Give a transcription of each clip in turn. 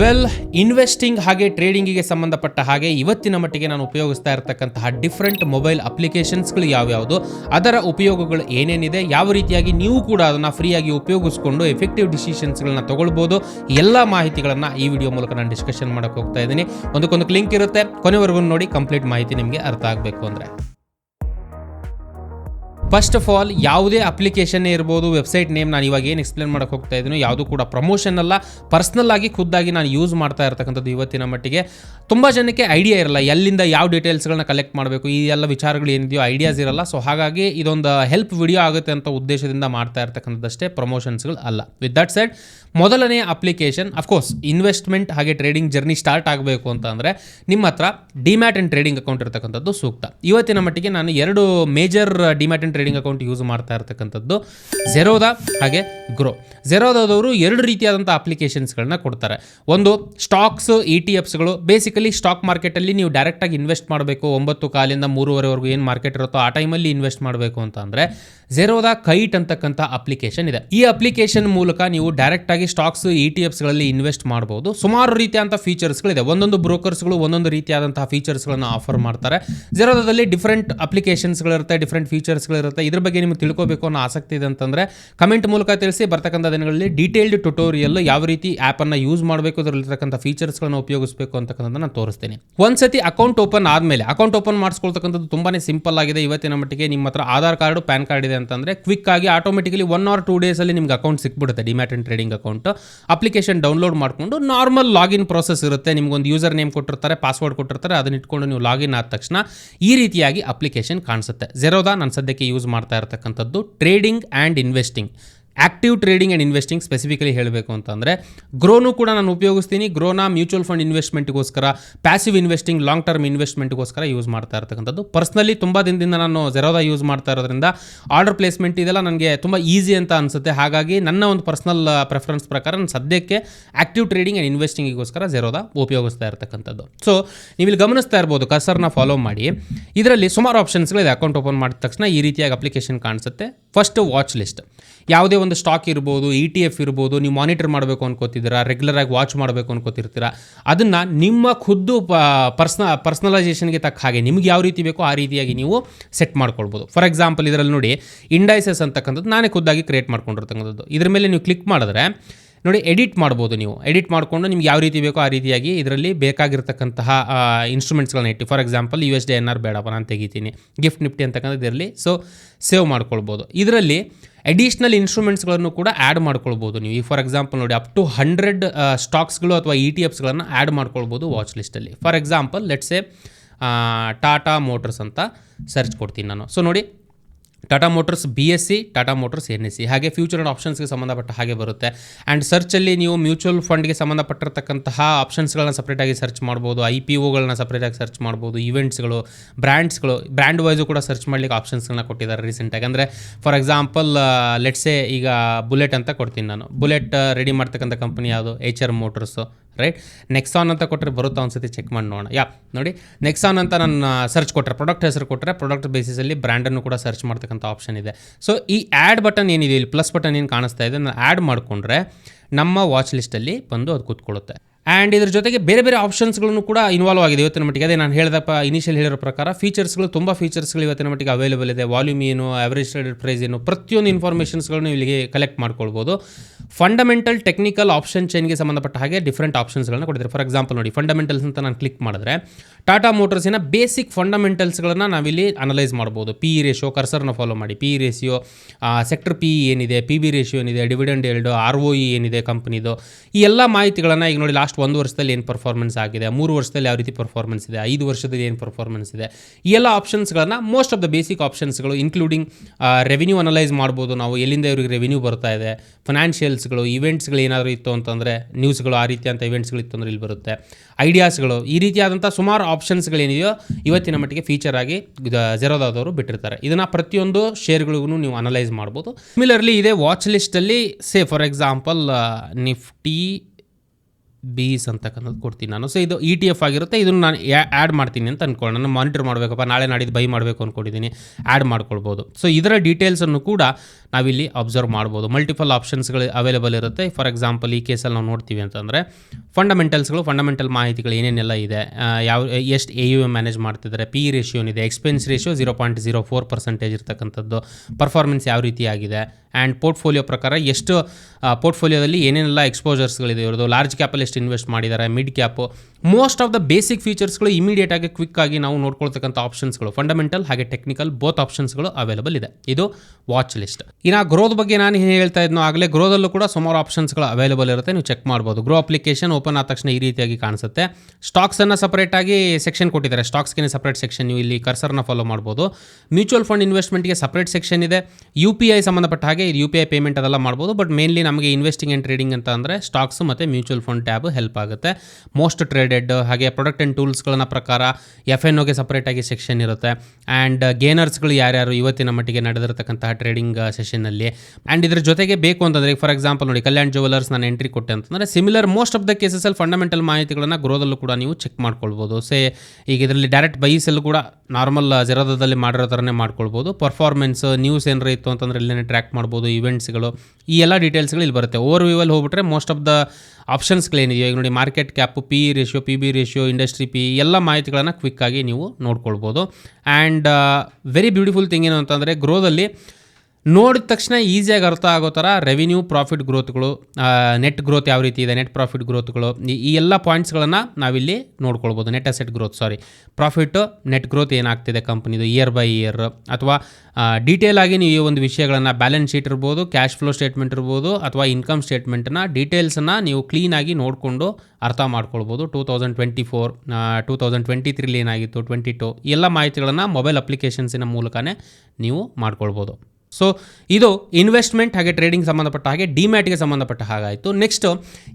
Well investing ಹಾಗೆ ಟ್ರೇಡಿಂಗಿಗೆ ಸಂಬಂಧಪಟ್ಟ ಹಾಗೆ ಇವತ್ತಿನ ಮಟ್ಟಿಗೆ ನಾನು ಉಪಯೋಗಿಸ್ತಾ ಇರತಕ್ಕಂತಹ ಡಿಫ್ರೆಂಟ್ ಮೊಬೈಲ್ ಅಪ್ಲಿಕೇಶನ್ಸ್ಗಳು ಯಾವ್ಯಾವುದು, ಅದರ ಉಪಯೋಗಗಳು ಏನೇನಿದೆ, ಯಾವ ರೀತಿಯಾಗಿ ನೀವು ಕೂಡ ಅದನ್ನು ಫ್ರೀಯಾಗಿ ಉಪಯೋಗಿಸ್ಕೊಂಡು ಎಫೆಕ್ಟಿವ್ ಡಿಸಿಷನ್ಸ್ಗಳನ್ನ ತಗೊಳ್ಬೋದು, ಎಲ್ಲ ಮಾಹಿತಿಗಳನ್ನು ಈ ವಿಡಿಯೋ ಮೂಲಕ ನಾನು ಡಿಸ್ಕಷನ್ ಮಾಡೋಕೆ ಹೋಗ್ತಾ ಇದ್ದೀನಿ. ಒಂದಕ್ಕೊಂದು ಲಿಂಕ್ ಇರುತ್ತೆ, ಕೊನೆವರೆಗೂ ನೋಡಿ ಕಂಪ್ಲೀಟ್ ಮಾಹಿತಿ ನಿಮಗೆ ಅರ್ಥ ಆಗಬೇಕು ಅಂದರೆ. ಫಸ್ಟ್ ಆಫ್ ಆಲ್ ಯಾವುದೇ ಅಪ್ಲಿಕೇಶನ್ ಇರ್ಬೋದು ವೆಬ್ಸೈಟ್ ನೇಮ್ ನಾನು ಇವಾಗ ಏನು ಎಕ್ಸ್ಪ್ಲೇನ್ ಮಾಡೋಕ್ಕೆ ಹೋಗ್ತಾ ಇದ್ದೀನಿ ಯಾವುದು ಕೂಡ ಪ್ರಮೋಷನ್ ಅಲ್ಲ. ಪರ್ಸ್ನಲ್ ಆಗಿ ಖುದ್ದಾಗಿ ನಾನು ಯೂಸ್ ಮಾಡ್ತಾ ಇರ್ತಕ್ಕಂಥದ್ದು ಇವತ್ತಿನ ಮಟ್ಟಿಗೆ. ತುಂಬ ಜನಕ್ಕೆ ಐಡಿಯಾ ಇರಲ್ಲ ಎಲ್ಲಿಂದ ಯಾವ ಡೀಟೇಲ್ಸ್ಗಳನ್ನ ಕಲೆಕ್ಟ್ ಮಾಡಬೇಕು, ಈ ಎಲ್ಲ ವಿಚಾರಗಳು ಏನಿದೆಯೋ ಐಡಿಯಾಸ್ ಇರಲ್ಲ. ಸೊ ಹಾಗಾಗಿ ಇದೊಂದು ಹೆಲ್ಪ್ ವಿಡಿಯೋ ಆಗುತ್ತೆ ಅಂತ ಉದ್ದೇಶದಿಂದ ಮಾಡ್ತಾ ಇರ್ತಕ್ಕಂಥದ್ದಷ್ಟೇ ಪ್ರಮೋಷನ್ಸ್ಗಳು ಅಲ್ಲ. ವಿತ್ ದಟ್ ಸೈಡ್ ಮೊದಲನೇ ಅಪ್ಲಿಕೇಶನ್ ಅಫ್ಕೋರ್ಸ್ ಇನ್ವೆಸ್ಟ್ಮೆಂಟ್ ಹಾಗೆ ಟ್ರೇಡಿಂಗ್ ಜರ್ನಿ ಸ್ಟಾರ್ಟ್ ಆಗಬೇಕು ಅಂತ ಅಂದರೆ ನಿಮ್ಮ ಹತ್ರ ಡಿಮ್ಯಾಟ್ ಆ್ಯಂಡ್ ಟ್ರೇಡಿಂಗ್ ಅಕೌಂಟ್ ಇರತಕ್ಕಂಥದ್ದು ಸೂಕ್ತ. ಇವತ್ತಿನ ಮಟ್ಟಿಗೆ ನಾನು ಎರಡು major demat and trading account use ಮಾಡ್ತಾ ಇರ್ತಕ್ಕಂಥದ್ದು ಜೆರೋದಾ ಹಾಗೆ ಗ್ರೋ ಜೆರೋದಾದವರು ಎರಡು ರೀತಿಯಾದಂಥ ಅಪ್ಲಿಕೇಶನ್ಸ್ಗಳನ್ನ ಕೊಡ್ತಾರೆ. ಒಂದು, ಸ್ಟಾಕ್ಸ್ ಇ ಟಿ ಎಫ್ಸ್ಗಳು ಬೇಸಿಕಲಿ ಸ್ಟಾಕ್ ಮಾರ್ಕೆಟಲ್ಲಿ ನೀವು ಡೈರೆಕ್ಟಾಗಿ ಇನ್ವೆಸ್ಟ್ ಮಾಡಬೇಕು. ಒಂಬತ್ತು ಕಾಲಿಂದ ಮೂರುವರೆವರೆಗೂ ಏನು ಮಾರ್ಕೆಟ್ ಇರುತ್ತೋ ಆ ಟೈಮಲ್ಲಿ ಇನ್ವೆಸ್ಟ್ ಮಾಡಬೇಕು ಅಂತ ಅಂದರೆ ಕೈಟ್ ಅಂತಕ್ಕಂಥ ಅಪ್ಲಿಕೇಶನ್ ಇದೆ. ಈ ಅಪ್ಲಿಕೇಶನ್ ಮೂಲಕ ನೀವು ಡೈರೆಕ್ಟ್ ಆಗಿ ಸ್ಟಾಕ್ಸ್ ಇ ಟಿ ಎಫ್ಸ್ಗಳಲ್ಲಿ ಇನ್ವೆಸ್ಟ್ ಮಾಡಬಹುದು ಸುಮಾರು ರೀತಿಯಾದಂಥ ಫೀಚರ್ಸ್ಗಳಿದೆ ಒಂದೊಂದು ಬ್ರೋಕರ್ಸ್ಗಳು ಒಂದೊಂದು ರೀತಿಯಾದಂತಹ ಫೀಚರ್ಸ್ಗಳನ್ನು ಆಫರ್ ಮಾಡ್ತಾರೆ. ಜೆರೋದಾದಲ್ಲಿ ಡಿಫ್ರೆಂಟ್ ಅಪ್ಲಿಕೇಶನ್ಸ್ಗಳಿರುತ್ತೆ ಡಿಫ್ರೆಂಟ್ ಫೀಚರ್ಸ್ಗಳಿರುತ್ತೆ ಇದ್ರ ಬಗ್ಗೆ ನಿಮ್ಗೆ ತಿಳ್ಕೋಬೇಕು ಅನ್ನೋ ಆಸಕ್ತಿ ಇದೆ ಅಂತಂದ್ರೆ ಕಮೆಂಟ್ ಮೂಲಕ ತಿಳಿಸಿ ಬರ್ತಕ್ಕಂಥ ದಿನಗಳಲ್ಲಿ ಡೀಟೇಲ್ಡ್ ಟ್ಯುಟೋರಿಯಲ್ ಯಾವ ರೀತಿ ಆ್ಯಪನ್ನು ಯೂಸ್ ಮಾಡಬೇಕು ಅದರಲ್ಲಿರ್ತಕ್ಕಂಥ ಫೀಚರ್ಸ್ಗಳನ್ನು ಉಪಯೋಗಿಸಬೇಕು ಅಂತಕ್ಕಂಥದ್ದು ನಾನು ತೋರಿಸ್ತೀನಿ. ಒಂದ್ಸತಿ ಅಕೌಂಟ್ ಓಪನ್ ಆದಮೇಲೆ ಅಕೌಂಟ್ ಓಪನ್ ಮಾಡಿಸ್ಕೊಳ್ತಕ್ಕಂಥದ್ದು ತುಂಬಾ ಸಿಂಪಲ್ ಆಗಿದೆ ಇವತ್ತಿನ ಮಟ್ಟಿಗೆ. ನಿಮ್ಮ ಹತ್ರ ಆಧಾರ್ ಕಾರ್ಡ್, ಪ್ಯಾನ್ ಕಾರ್ಡ್ ಇದೆ ಅಂತಂದ್ರೆ ಕ್ವಿಕ್ ಆಗಿ ಆಟೋಮೆಟಿಕಲಿ ಒನ್ ಆರ್ ಟೂ ಡೇಸಲ್ಲಿ ನಿಮ್ಗೆ ಅಕೌಂಟ್ ಸಿಕ್ಬಿಡುತ್ತೆ demat and trading account application download ಮಾಡಿಕೊಂಡು ನಾರ್ಮಲ್ ಲಾಗಿನ್ ಪ್ರೋಸೆಸ್ ಇರುತ್ತೆ. ನಿಮ್ಗೊಂದು ಯೂಸರ್ ನೇಮ್ ಕೊಟ್ಟಿರ್ತಾರೆ ಪಾಸ್ವರ್ಡ್ ಕೊಟ್ಟಿರ್ತಾರೆ, ಅದನ್ನ ಇಟ್ಕೊಂಡು ನೀವು ಲಾಗಿನ್ ಆದ ತಕ್ಷಣ ಈ ರೀತಿಯಾಗಿ ಅಪ್ಲಿಕೇಶನ್ ಕಾಣಿಸುತ್ತೆ. ಜೆರೋದಾ ನಾನು ಸದ್ಯಕ್ಕೆ ಮಾಡ್ತಾ ಇರತಕ್ಕಂಥದ್ದು trading and investing active trading and investing specifically ಹೇಳಬೇಕು ಅಂತಂದರೆ, ಗ್ರೋನು ಕೂಡ ನಾನು ಉಪಯೋಗಿಸ್ತೀನಿ. ಗ್ರೋನ ಮ್ಯೂಚುವಲ್ ಫಂಡ್ ಇನ್ವೆಸ್ಟ್ಮೆಂಟ್ಗೋಸ್ಕರ ಪ್ಯಾಸಿವ್ ಇನ್ವೆಸ್ಟಿಂಗ್ ಲಾಂಗ್ ಟರ್ಮ್ ಇನ್ವೆಸ್ಟ್ಮೆಂಟ್ಗೋಸ್ಕರ ಯೂಸ್ ಮಾಡ್ತಾ ಇರ್ತಕ್ಕಂಥದ್ದು. ಪರ್ಸ್ನಲಿ ತುಂಬ ದಿನದಿಂದ ನಾನು ಜೆರೋದಾ ಯೂಸ್ ಮಾಡ್ತಾ ಇರೋದ್ರಿಂದ ಆರ್ಡರ್ ಪ್ಲೇಸ್ಮೆಂಟ್ ಇದೆಲ್ಲ ನನಗೆ ತುಂಬ ಈಸಿ ಅಂತ ಅನಿಸುತ್ತೆ. ಹಾಗಾಗಿ ನನ್ನ ಒಂದು ಪರ್ಸ್ನಲ್ ಪ್ರೆಫರೆನ್ಸ್ ಪ್ರಕಾರ ನಾನು ಸದ್ಯಕ್ಕೆ ಆಕ್ಟಿವ್ ಟ್ರೇಡಿಂಗ್ ಆ್ಯಂಡ್ ಇನ್ವೆಸ್ಟಿಂಗಿಗೋಸ್ಕರ ಜೆರೋದಾ ಉಪಯೋಗಿಸ್ತಾ ಇರ್ತಕ್ಕಂಥದ್ದು. ಸೊ ನೀವು ಇಲ್ಲಿ ಗಮನಿಸ್ತಾ ಇರ್ಬೋದು ಕಸರ್ನ ಫಾಲೋ ಮಾಡಿ. ಇದರಲ್ಲಿ ಸುಮಾರು ಆಪ್ಷನ್ಸ್ಗಳಿದೆ ಅಕೌಂಟ್ ಓಪನ್ ಮಾಡಿದ ತಕ್ಷಣ ಈ ರೀತಿಯಾಗಿ ಅಪ್ಲಿಕೇಶನ್ ಕಾಣಿಸುತ್ತೆ. ಫಸ್ಟ್ ವಾಚ್ ಲಿಸ್ಟ್ ಯಾವುದೇ ಒಂದು ಸ್ಟಾಕ್ ಇರ್ಬೋದು ಇ ಟಿ ಎಫ್ ಇರ್ಬೋದು, ನೀವು ಮಾನಿಟರ್ ಮಾಡಬೇಕು ಅನ್ಕೋತಿದ್ದೀರಾ ರೆಗ್ಯುಲರ್ ಆಗಿ ವಾಚ್ ಮಾಡಬೇಕು ಅನ್ಕೋತಿರ್ತೀರಾ, ಅದನ್ನು ನಿಮ್ಮ ಖುದ್ದು ಪರ್ಸ್ನ ಪರ್ಸ್ನಲೈಸೇಷನ್ಗೆ ತಕ್ಕ ಹಾಗೆ ನಿಮ್ಗೆ ಯಾವ ರೀತಿ ಬೇಕೋ ಆ ರೀತಿಯಾಗಿ ನೀವು ಸೆಟ್ ಮಾಡ್ಕೊಳ್ಬೋದು. ಫಾರ್ ಎಕ್ಸಾಂಪಲ್ ಇದರಲ್ಲಿ ನೋಡಿ ಇಂಡೈಸಸ್ ಅಂತಕ್ಕಂಥದ್ದು ನಾನೇ ಖುದ್ದಾಗಿ ಕ್ರಿಯೇಟ್ ಮಾಡ್ಕೊಂಡಿರ್ತಕ್ಕಂಥದ್ದು. ಇದ್ರ ಮೇಲೆ ನೀವು ಕ್ಲಿಕ್ ಮಾಡಿದ್ರೆ ನೋಡಿ ಎಡಿಟ್ ಮಾಡ್ಬೋದು ನೀವು. ಎಡಿಟ್ ಮಾಡಿಕೊಂಡು ನಿಮ್ಗೆ ಯಾವ ರೀತಿ ಬೇಕೋ ಆ ರೀತಿಯಾಗಿ ಇದರಲ್ಲಿ ಬೇಕಾಗಿರ್ತಕ್ಕಂತಹ ಇನ್ಸ್ಟ್ರೂಮೆಂಟ್ಸ್ಗಳನ್ನ ಇಟ್ಟು. For example U S D N R ಬೇಡಪ್ಪ, ನಾನು ತೆಗಿತೀನಿ. ಗಿಫ್ಟ್ ನಿಫ್ಟಿ ಅಂತಕ್ಕಂಥದ್ದು ಇದರಲ್ಲಿ ಸೊ ಸೇವ್ ಮಾಡ್ಕೊಳ್ಬೋದು. ಇದರಲ್ಲಿ ಅಡಿಷ್ನಲ್ ಇನ್ಸ್ಟ್ರೂಮೆಂಟ್ಸ್ಗಳನ್ನು ಕೂಡ ಆ್ಯಡ್ ಮಾಡ್ಕೊಳ್ಬೋದು ನೀವು. ಈ ಫಾರ್ ಎಕ್ಸಾಂಪಲ್ ನೋಡಿ ಅಪ್ ಟು ಹಂಡ್ರೆಡ್ ಸ್ಟಾಕ್ಸ್ಗಳು ಅಥವಾ ಇ ಟಿ ಎಫ್ಸ್ಗಳನ್ನು ಆ್ಯಡ್ ಮಾಡ್ಕೊಳ್ಬೋದು watch ಲಿಸ್ಟಲ್ಲಿ for example let's say Tata motors ಅಂತ ಸರ್ಚ್ ಕೊಡ್ತೀನಿ ನಾನು. ಸೊ ನೋಡಿ Tata motors B S C Tata motors N S C ಹಾಗೆ ಫ್ಯೂಚರ್ ಆ್ಯಂಡ್ ಆಪ್ಷನ್ಸ್ಗೆ ಸಂಬಂಧಪಟ್ಟ ಹಾಗೆ ಬರುತ್ತೆ. ಆ್ಯಂಡ್ ಸರ್ಚಲ್ಲಿ ನೀವು ಮ್ಯೂಚುವಲ್ ಫಂಡ್ಗೆ ಸಂಬಂಧಪಟ್ಟಿರ್ತಕ್ಕಂತಹ ಆಪ್ಷನ್ಸ್ಗಳನ್ನ ಸಪ್ರೇಟಾಗಿ ಸರ್ಚ್ ಮಾಡ್ಬೋದು ಐ ಪಿ ಒಗಳನ್ನ ಸಪ್ರೇಟಾಗಿ ಸರ್ಚ್ ಮಾಡ್ಬೋದು ಇವೆಂಟ್ಸ್ಗಳು ಬ್ರ್ಯಾಂಡ್ಸ್ಗಳು ಬ್ರ್ಯಾಂಡ್ ವೈಸು ಕೂಡ ಸರ್ಚ್ ಮಾಡಲಿಕ್ಕೆ ಆಪ್ಷನ್ಸ್ಗಳನ್ನ ಕೊಟ್ಟಿದ್ದಾರೆ ರೀಸೆಂಟಾಗಿ ಅಂದರೆ ಫಾರ್ ಎಕ್ಸಾಂಪಲ್ ಲೆಟ್ಸೆ ಈಗ ಬುಲೆಟ್ ಅಂತ ಕೊಡ್ತೀನಿ ನಾನು. ಬುಲೆಟ್ ರೆಡಿ ಮಾಡ್ತಕ್ಕಂಥ ಕಂಪನಿ ಯಾವುದು? H R motors right Nexon ಅಂತ ಕೊಟ್ಟರೆ ಬರುತ್ತಾ ಒಂದ್ಸತಿ ಚೆಕ್ ಮಾಡಿ ನೋಡೋಣ. ಯಾ ನೋಡಿ. ನೆಕ್ಸಾನ್ ಅಂತ ನಾನು ಸರ್ಚ್ ಕೊಟ್ಟರೆ ಪ್ರಾಡಕ್ಟ್ ಹೆಸರು ಕೊಟ್ಟರೆ ಪ್ರಾಡಕ್ಟ್ ಬೇಸಿಸಲ್ಲಿ ಬ್ರ್ಯಾಂಡನ್ನು ಕೂಡ ಸರ್ಚ್ ಮಾಡ್ತಕ್ಕಂಥ ಆಪ್ಷನ್ ಇದೆ. ಸೊ ಈ ಆ್ಯಡ್ ಬಟನ್ ಏನಿದೆ, ಇಲ್ಲಿ ಪ್ಲಸ್ ಬಟನ್ ಏನು ಕಾಣಿಸ್ತಾ ಇದೆ ನಾನು ಆ್ಯಡ್ ಮಾಡಿಕೊಂಡ್ರೆ ನಮ್ಮ ವಾಚ್ ಲಿಸ್ಟಲ್ಲಿ ಬಂದು ಅದು ಕೂತ್ಕೊಳ್ಳುತ್ತೆ. ಆ್ಯಂಡ್ ಇದ್ರ ಜೊತೆಗೆ ಬೇರೆ ಬೇರೆ ಆಪ್ಷನ್ಸ್ಗಳನ್ನು ಕೂಡ ಇನ್ವಾಲ್ವ್ ಆಗಿದೆ ಇವತ್ತಿನ ಮಟ್ಟಿಗೆ. ಅದೇ ನಾನು ಹೇಳಿದಪ್ಪ ಇನಿಷಿಯಲ್ ಹೇಳಿರೋ ಪ್ರಕಾರ ಫೀಚರ್ಸ್ಗಳು ತುಂಬ ಫೀಚರ್ಸ್ಗಳು ಇವತ್ತಿನ ಮಟ್ಟಿಗೆ ಅವೈಲೇಬಲ್ ಇದೆ. ವಾಲ್ಯೂಮ್ ಏನು ಆವ್ರೇಜ್ ಪ್ರೈಸ್ ಏನು, ಪ್ರತಿಯೊಂದು ಇನ್ಫಾರ್ಮೇಷನ್ಸ್ಗಳನ್ನು ಇಲ್ಲಿಗೆ ಕಲೆಕ್ಟ್ ಮಾಡ್ಕೊಳ್ಬೋದು. ಫಂಡಮೆಂಟಲ್ ಟೆಕ್ನಿಕಲ್ ಆಪ್ಷನ್ ಚೈನ್ಗೆ ಸಂಬಂಧಪಟ್ಟ ಹಾಗೆ ಡಿಫ್ರೆಂಟ್ ಆಪ್ಷನ್ಸ್ಗಳನ್ನ ಕೊಟ್ಟಿದ್ದಾರೆ ಫಾರ್ ಎಕ್ಸಾಂಪಲ್ ನೋಡಿ ಫಂಡಮೆಂಟಲ್ಸ್ ಅಂತ ನಾನು ಕ್ಲಿಕ್ ಮಾಡಿದ್ರೆ ಟಾಟಾ ಮೋಟರ್ಸಿನ ಬೇಸಿಕ್ ಫಂಡಮೆಂಟಲ್ಸ್ಗಳನ್ನು ನಾವಿಲ್ಲಿ ಅನಲೈಸ್ ಮಾಡ್ಬೋದು. ಪಿ ಇ ರೇಷಿಯೋ ಕರ್ಸರ್ನ ಫಾಲೋ ಮಾಡಿ. P E ratio sector P E ಏನಿದೆ ಪಿ ಬಿ ರೇಷಿಯೋ ಏನಿದೆ dividend yield R O E ಏನಿದೆ ಕಂಪ್ನಿದು ಈ ಎಲ್ಲ ಮಾಹಿತಿಗಳನ್ನು ಈಗ ನೋಡಿ ಲಾಸ್ಟ್ ಒಂದು ವರ್ಷದಲ್ಲಿ ಏನು ಪರ್ಫಾರ್ಮೆನ್ಸ್ ಆಗಿದೆ, ಮೂರು ವರ್ಷದಲ್ಲಿ ಯಾವ ರೀತಿ ಪರ್ಫಾರ್ಮೆನ್ಸ್ ಇದೆ, ಐದು ವರ್ಷದಲ್ಲಿ ಏನು ಪರ್ಫಾರ್ಮೆನ್ಸ್ ಇದೆ, ಈ ಎಲ್ಲ ಆಪ್ಷನ್ಸ್ಗಳನ್ನು ಮೋಸ್ಟ್ ಆಫ್ ದ ಬೇಸಿಕ್ ಆಪ್ಷನ್ಸ್ಗಳು ಇನ್ಕ್ಲೂಡಿಂಗ್ ರೆವಿನ್ಯೂ ಅನಲೈಸ್ ಮಾಡ್ಬೋದು ನಾವು, ಎಲ್ಲಿಂದ ಇವ್ರಿಗೆ ರೆವಿನ್ಯೂ ಬರ್ತಾ ಇದೆ ಫೈನಾನ್ಷಿಯಲ್ಸ್ಗಳು ಇವೆಂಟ್ಸ್ಗಳು ಏನಾದರೂ ಇತ್ತು ಅಂತಂದರೆ ನ್ಯೂಸ್ಗಳು ಆ ರೀತಿಯಂಥ ಇವೆಂಟ್ಸ್ಗಳು ಇತ್ತು ಅಂದರೆ ಇಲ್ಲಿ ಬರುತ್ತೆ. ಐಡಿಯಾಸ್ಗಳು ಈ ರೀತಿಯಾದಂಥ ಸುಮಾರು ಆಪ್ಷನ್ಸ್ಗಳೇನಿದೆಯೋ ಇವತ್ತಿನ ಮಟ್ಟಿಗೆ ಫೀಚರ್ ಆಗಿ ಜೆರೋದಾದವರು ಬಿಟ್ಟಿರ್ತಾರೆ. ಇದನ್ನು ಪ್ರತಿಯೊಂದು ಶೇರ್ಗಳಿಗೂ ನೀವು ಅನಲೈಸ್ ಮಾಡ್ಬೋದು. ಸಿಮಿಲರ್ಲಿ ಇದೇ watch ಲಿಸ್ಟಲ್ಲಿ say for example Nifty bees ಅಂತಕ್ಕಂಥದ್ದು ಕೊಡ್ತೀನಿ ನಾನು. ಸೊ ಇದು ಇ ಟಿ ಎಫ್ ಆಗಿರುತ್ತೆ. ಇದನ್ನು ನಾನು ಆ್ಯಡ್ ಮಾಡ್ತೀನಿ ಅಂತ ಅಂದ್ಕೊಂಡು ನಾನು ಮಾನಿಟರ್ ಮಾಡಬೇಕಪ್ಪ, ನಾಳೆ ನಾಡಿದ್ದು ಬೈ ಮಾಡಬೇಕು ಅಂದ್ಕೊಂಡಿದ್ದೀನಿ ಆ್ಯಡ್ ಮಾಡ್ಕೊಳ್ಬೋದು. ಸೊ ಇದರ ಡೀಟೇಲ್ಸನ್ನು ಕೂಡ ನಾವಿಲ್ಲಿ ಅಬ್ಸರ್ವ್ ಮಾಡ್ಬೋದು. ಮಲ್ಟಿಪಲ್ ಆಪ್ಷನ್ಸ್ಗಳು ಅವೈಲೇಬಲ್ ಇರುತ್ತೆ. ಫಾರ್ ಎಕ್ಸಾಂಪಲ್ ಈ ಕೇಸಲ್ಲಿ ನಾವು ನೋಡ್ತೀವಿ ಅಂತಂದರೆ ಫಂಡಮೆಂಟಲ್ಸ್ಗಳು ಫಂಡಮೆಂಟಲ್ ಮಾಹಿತಿಗಳು ಏನೇನೆಲ್ಲ ಇದೆ ಯಾವ, ಎಷ್ಟು ಎ ಯು ಎಂ ಮ್ಯಾನೇಜ್ ಮಾಡ್ತಿದ್ದಾರೆ ಪಿ ರೇಷಿಯೋ ಇದೆ expense ratio zero point zero four percentage ಇರ್ತಕ್ಕಂಥದ್ದು ಪರ್ಫಾರ್ಮೆನ್ಸ್ ಯಾವ ರೀತಿ ಆಗಿದೆ ಆ್ಯಂಡ್ ಪೋರ್ಟ್ಫೋಲಿಯೋ ಪ್ರಕಾರ ಎಷ್ಟು ಪೋರ್ಟ್ಫೋಲಿಯೋದಲ್ಲಿ ಏನೇನೆಲ್ಲ ಎಕ್ಸ್ಪೋಜರ್ಸ್ಗಳಿದೆ ಇವ್ರದ್ದು ಲಾರ್ಜ್ ಕ್ಯಾಪಲ್ಲಿ ಎಷ್ಟು ಇನ್ವೆಸ್ಟ್ ಮಾಡಿದ್ದಾರೆ mid cap most of the basic ಫೀಚರ್ಸ್ಗಳು quick ಆಗಿ ನಾವು ನೋಡ್ಕೊಳ್ತಕ್ಕಂಥ ಆಪ್ಷನ್ಸ್ಗಳು ಫಂಡಮೆಂಟಲ್ ಹಾಗೆ ಟೆಕ್ನಿಕಲ್ ಬೋತ್ ಆಪ್ಷನ್ಸ್ಗಳು ಅವೈಲೇಬಲ್ ಇದೆ. ಇದು ವಾಚ್ ಲಿಸ್ಟ್ ಇನ್ನು ಗ್ರೋತ್ ಬಗ್ಗೆ ನಾನು ಏನು ಹೇಳ್ತಾ ಇದ್ನೋ ಆಗಲೇ ಗ್ರೋದಲ್ಲೂ ಕೂಡ ಸುಮಾರು ಆಪ್ಷನ್ಸ್ಗಳು ಅವೈಲೇಬಲ್ ಇರುತ್ತೆ. ನೀವು ಚೆಕ್ ಮಾಡ್ಬೋದು. ಗ್ರೋ ಅಪ್ಲಿಕೇಶನ್ ಓಪನ್ ಆದ ತಕ್ಷಣ ಈ ರೀತಿಯಾಗಿ ಕಾಣಿಸುತ್ತೆ. ಸ್ಟಾಕ್ಸನ್ನು ಸಪ್ರೇಟಾಗಿ ಸೆಕ್ಷನ್ ಕೊಟ್ಟಿದ್ದಾರೆ. ಸ್ಟಾಕ್ಸ್ಗೆ ಸಪ್ರೇಟ್ ಸೆಕ್ಷನ್ ನೀವು ಇಲ್ಲಿ ಕರ್ಸರ್ನ ಫಾಲೋ ಮಾಡ್ಬೋದು. ಮ್ಯೂಚುವಲ್ ಫಂಡ್ ಇನ್ವೆಸ್ಟ್ಮೆಂಟ್ಗೆ ಸಪ್ರೇಟ್ ಸೆಕ್ಷನ್ ಇದೆ. ಯು ಪಿ ಐ ಸಂಬಂಧಪಟ್ಟ ಹಾಗೆ ಯು ಪಿ ಐ ಪೇಮೆಂಟ್ ಅದೆಲ್ಲ ಮಾಡ್ಬೋದು. ಬಟ್ ಮೇನ್ಲಿ ನಮಗೆ ಇನ್ವೆಸ್ಟಿಂಗ್ ಆ್ಯಂಡ್ ಟ್ರೇಡಿಂಗ್ ಅಂತ ಅಂದರೆ ಸ್ಟಾಕ್ಸ್ ಮತ್ತು ಮ್ಯೂಚುವಲ್ ಫಂಡ್ ಟ್ಯಾಬ್ ಹೆಲ್ಪ್ ಆಗುತ್ತೆ. ಮೋಸ್ಟ್ ಟ್ರೇಡೆಡ್ ಹಾಗೆ ಪ್ರೊಡಕ್ಟ್ ಆ್ಯಂಡ್ ಟೂಲ್ಸ್ಗಳನ್ನ ಪ್ರಕಾರ ಎಫ್ ಎನ್ ಒಗೆ ಸಪ್ರೇಟಾಗಿ ಸೆಕ್ಷನ್ ಇರುತ್ತೆ. ಆ್ಯಂಡ್ ಗೇನರ್ಸ್ಗಳು ಯಾರ್ಯಾರು ಇವತ್ತಿನ ಮಟ್ಟಿಗೆ ನಡೆದಿರತಕ್ಕಂತಹ ಟ್ರೇಡಿಂಗ್ ಸೆಷನ್ನಲ್ಲಿ ಆ್ಯಂಡ್ ಇದ್ರ ಜೊತೆಗೆ ಬೇಕು ಅಂತಂದರೆ ಫಾರ್ ಎಕ್ಸಾಂಪಲ್ ನೋಡಿ ಕಲ್ಯಾಣ್ ಜುವೆಲರ್ಸ್ ನಾನು ಎಂಟ್ರಿ ಕೊಟ್ಟೆ ಅಂತಂದರೆ ಸಿಮಿಲರ್ ಮೋಸ್ಟ್ ಆಫ್ ದ ಕೇಸಸಲ್ಲಿ ಫಂಡಮೆಂಟಲ್ ಮಾಹಿತಿಗಳನ್ನು ಗ್ರೋದಲ್ಲೂ ಕೂಡ ನೀವು ಚೆಕ್ ಮಾಡ್ಕೊಳ್ಬೋದು. ಸೇ ಈಗ ಇದರಲ್ಲಿ ಡೈರೆಕ್ಟ್ ಬೈಸಲ್ಲೂ ಕೂಡ ನಾರ್ಮಲ್ ಜೆರೋದಲ್ಲಿ ಮಾಡಿರೋ ಥರನೇ ಮಾಡ್ಕೊಳ್ಬೋದು. ಪರ್ಫಾರ್ಮೆನ್ಸ್ ನ್ಯೂಸ್ ಏನಾರ ಇತ್ತು ಅಂತಂದರೆ ಇಲ್ಲೇ ಟ್ರ್ಯಾಕ್ ಮಾಡ್ಬೋದು ಇವೆಂಟ್ಸ್ಗಳು ಈ ಎಲ್ಲ ಡೀಟೇಲ್ಸ್ಗಳು ಇಲ್ಲಿ ಬರುತ್ತೆ. ಓವರ್ ವ್ಯೂವಲ್ಲಿ ಹೋಗ್ಬಿಟ್ರೆ ಮೋಸ್ಟ್ ಆಫ್ ದ ಆಪ್ಷನ್ಸ್ಗಳೇನಿದೆಯೋ ಈಗ ನೋಡಿ market cap P ratio P B ratio industry P ಎಲ್ಲ ಮಾಹಿತಿಗಳನ್ನು ಕ್ವಿಕ್ಕಾಗಿ ನೀವು ನೋಡ್ಕೊಳ್ಬೋದು. ಆ್ಯಂಡ್ ವೆರಿ ಬ್ಯೂಟಿಫುಲ್ ಥಿಂಗ್ ಏನು ಅಂತಂದರೆ ಗ್ರೋದಲ್ಲಿ ನೋಡಿದ ತಕ್ಷಣ ಈಸಿಯಾಗಿ ಅರ್ಥ ಆಗೋ ಥರ ರೆವಿನ್ಯೂ ಪ್ರಾಫಿಟ್ ಗ್ರೋತ್ಗಳು ನೆಟ್ ಗ್ರೋತ್ ಯಾವ ರೀತಿ ಇದೆ ನೆಟ್ ಪ್ರಾಫಿಟ್ ಗ್ರೋತ್ಗಳು ಈ- ಎಲ್ಲ ಪಾಯಿಂಟ್ಸ್ಗಳನ್ನು ನಾವಿಲ್ಲಿ ನೋಡ್ಕೊಳ್ಬೋದು. Net asset growth sorry profit net growth ಏನಾಗ್ತಿದೆ ಕಂಪ್ನಿದು ಇಯರ್ ಬೈ ಇಯರ್ ಅಥವಾ ಡೀಟೇಲ್ ಆಗಿ ನೀವು ಈ ಒಂದು ವಿಷಯಗಳನ್ನು ಬ್ಯಾಲೆನ್ಸ್ ಶೀಟ್ ಇರ್ಬೋದು ಕ್ಯಾಶ್ ಫ್ಲೋ ಸ್ಟೇಟ್ಮೆಂಟ್ ಇರ್ಬೋದು, ಅಥವಾ ಇನ್ಕಮ್ ಸ್ಟೇಟ್ಮೆಂಟ್ನ ಡೀಟೇಲ್ಸನ್ನು ನೀವು ಕ್ಲೀನಾಗಿ ನೋಡಿಕೊಂಡು ಅರ್ಥ ಮಾಡ್ಕೊಳ್ಬೋದು. Two thousand twenty four two thousand twenty ತ್ರೀಲಿ ಏನಾಗಿತ್ತು? ಟ್ವೆಂಟಿ ಟು ಎಲ್ಲ ಮಾಹಿತಿಗಳನ್ನು ಮೊಬೈಲ್ ಅಪ್ಲಿಕೇಶನ್ಸಿನ ಮೂಲಕನೇ ನೀವು ಮಾಡ್ಕೊಳ್ಬೋದು. ಸೊ ಇದು ಇನ್ವೆಸ್ಟ್ಮೆಂಟ್ ಹಾಗೆ ಟ್ರೇಡಿಂಗ್ ಸಂಬಂಧಪಟ್ಟ ಹಾಗೆ ಡಿಮ್ಯಾಟ್ಗೆ ಸಂಬಂಧಪಟ್ಟ ಹಾಗಾಯಿತು. ನೆಕ್ಸ್ಟ್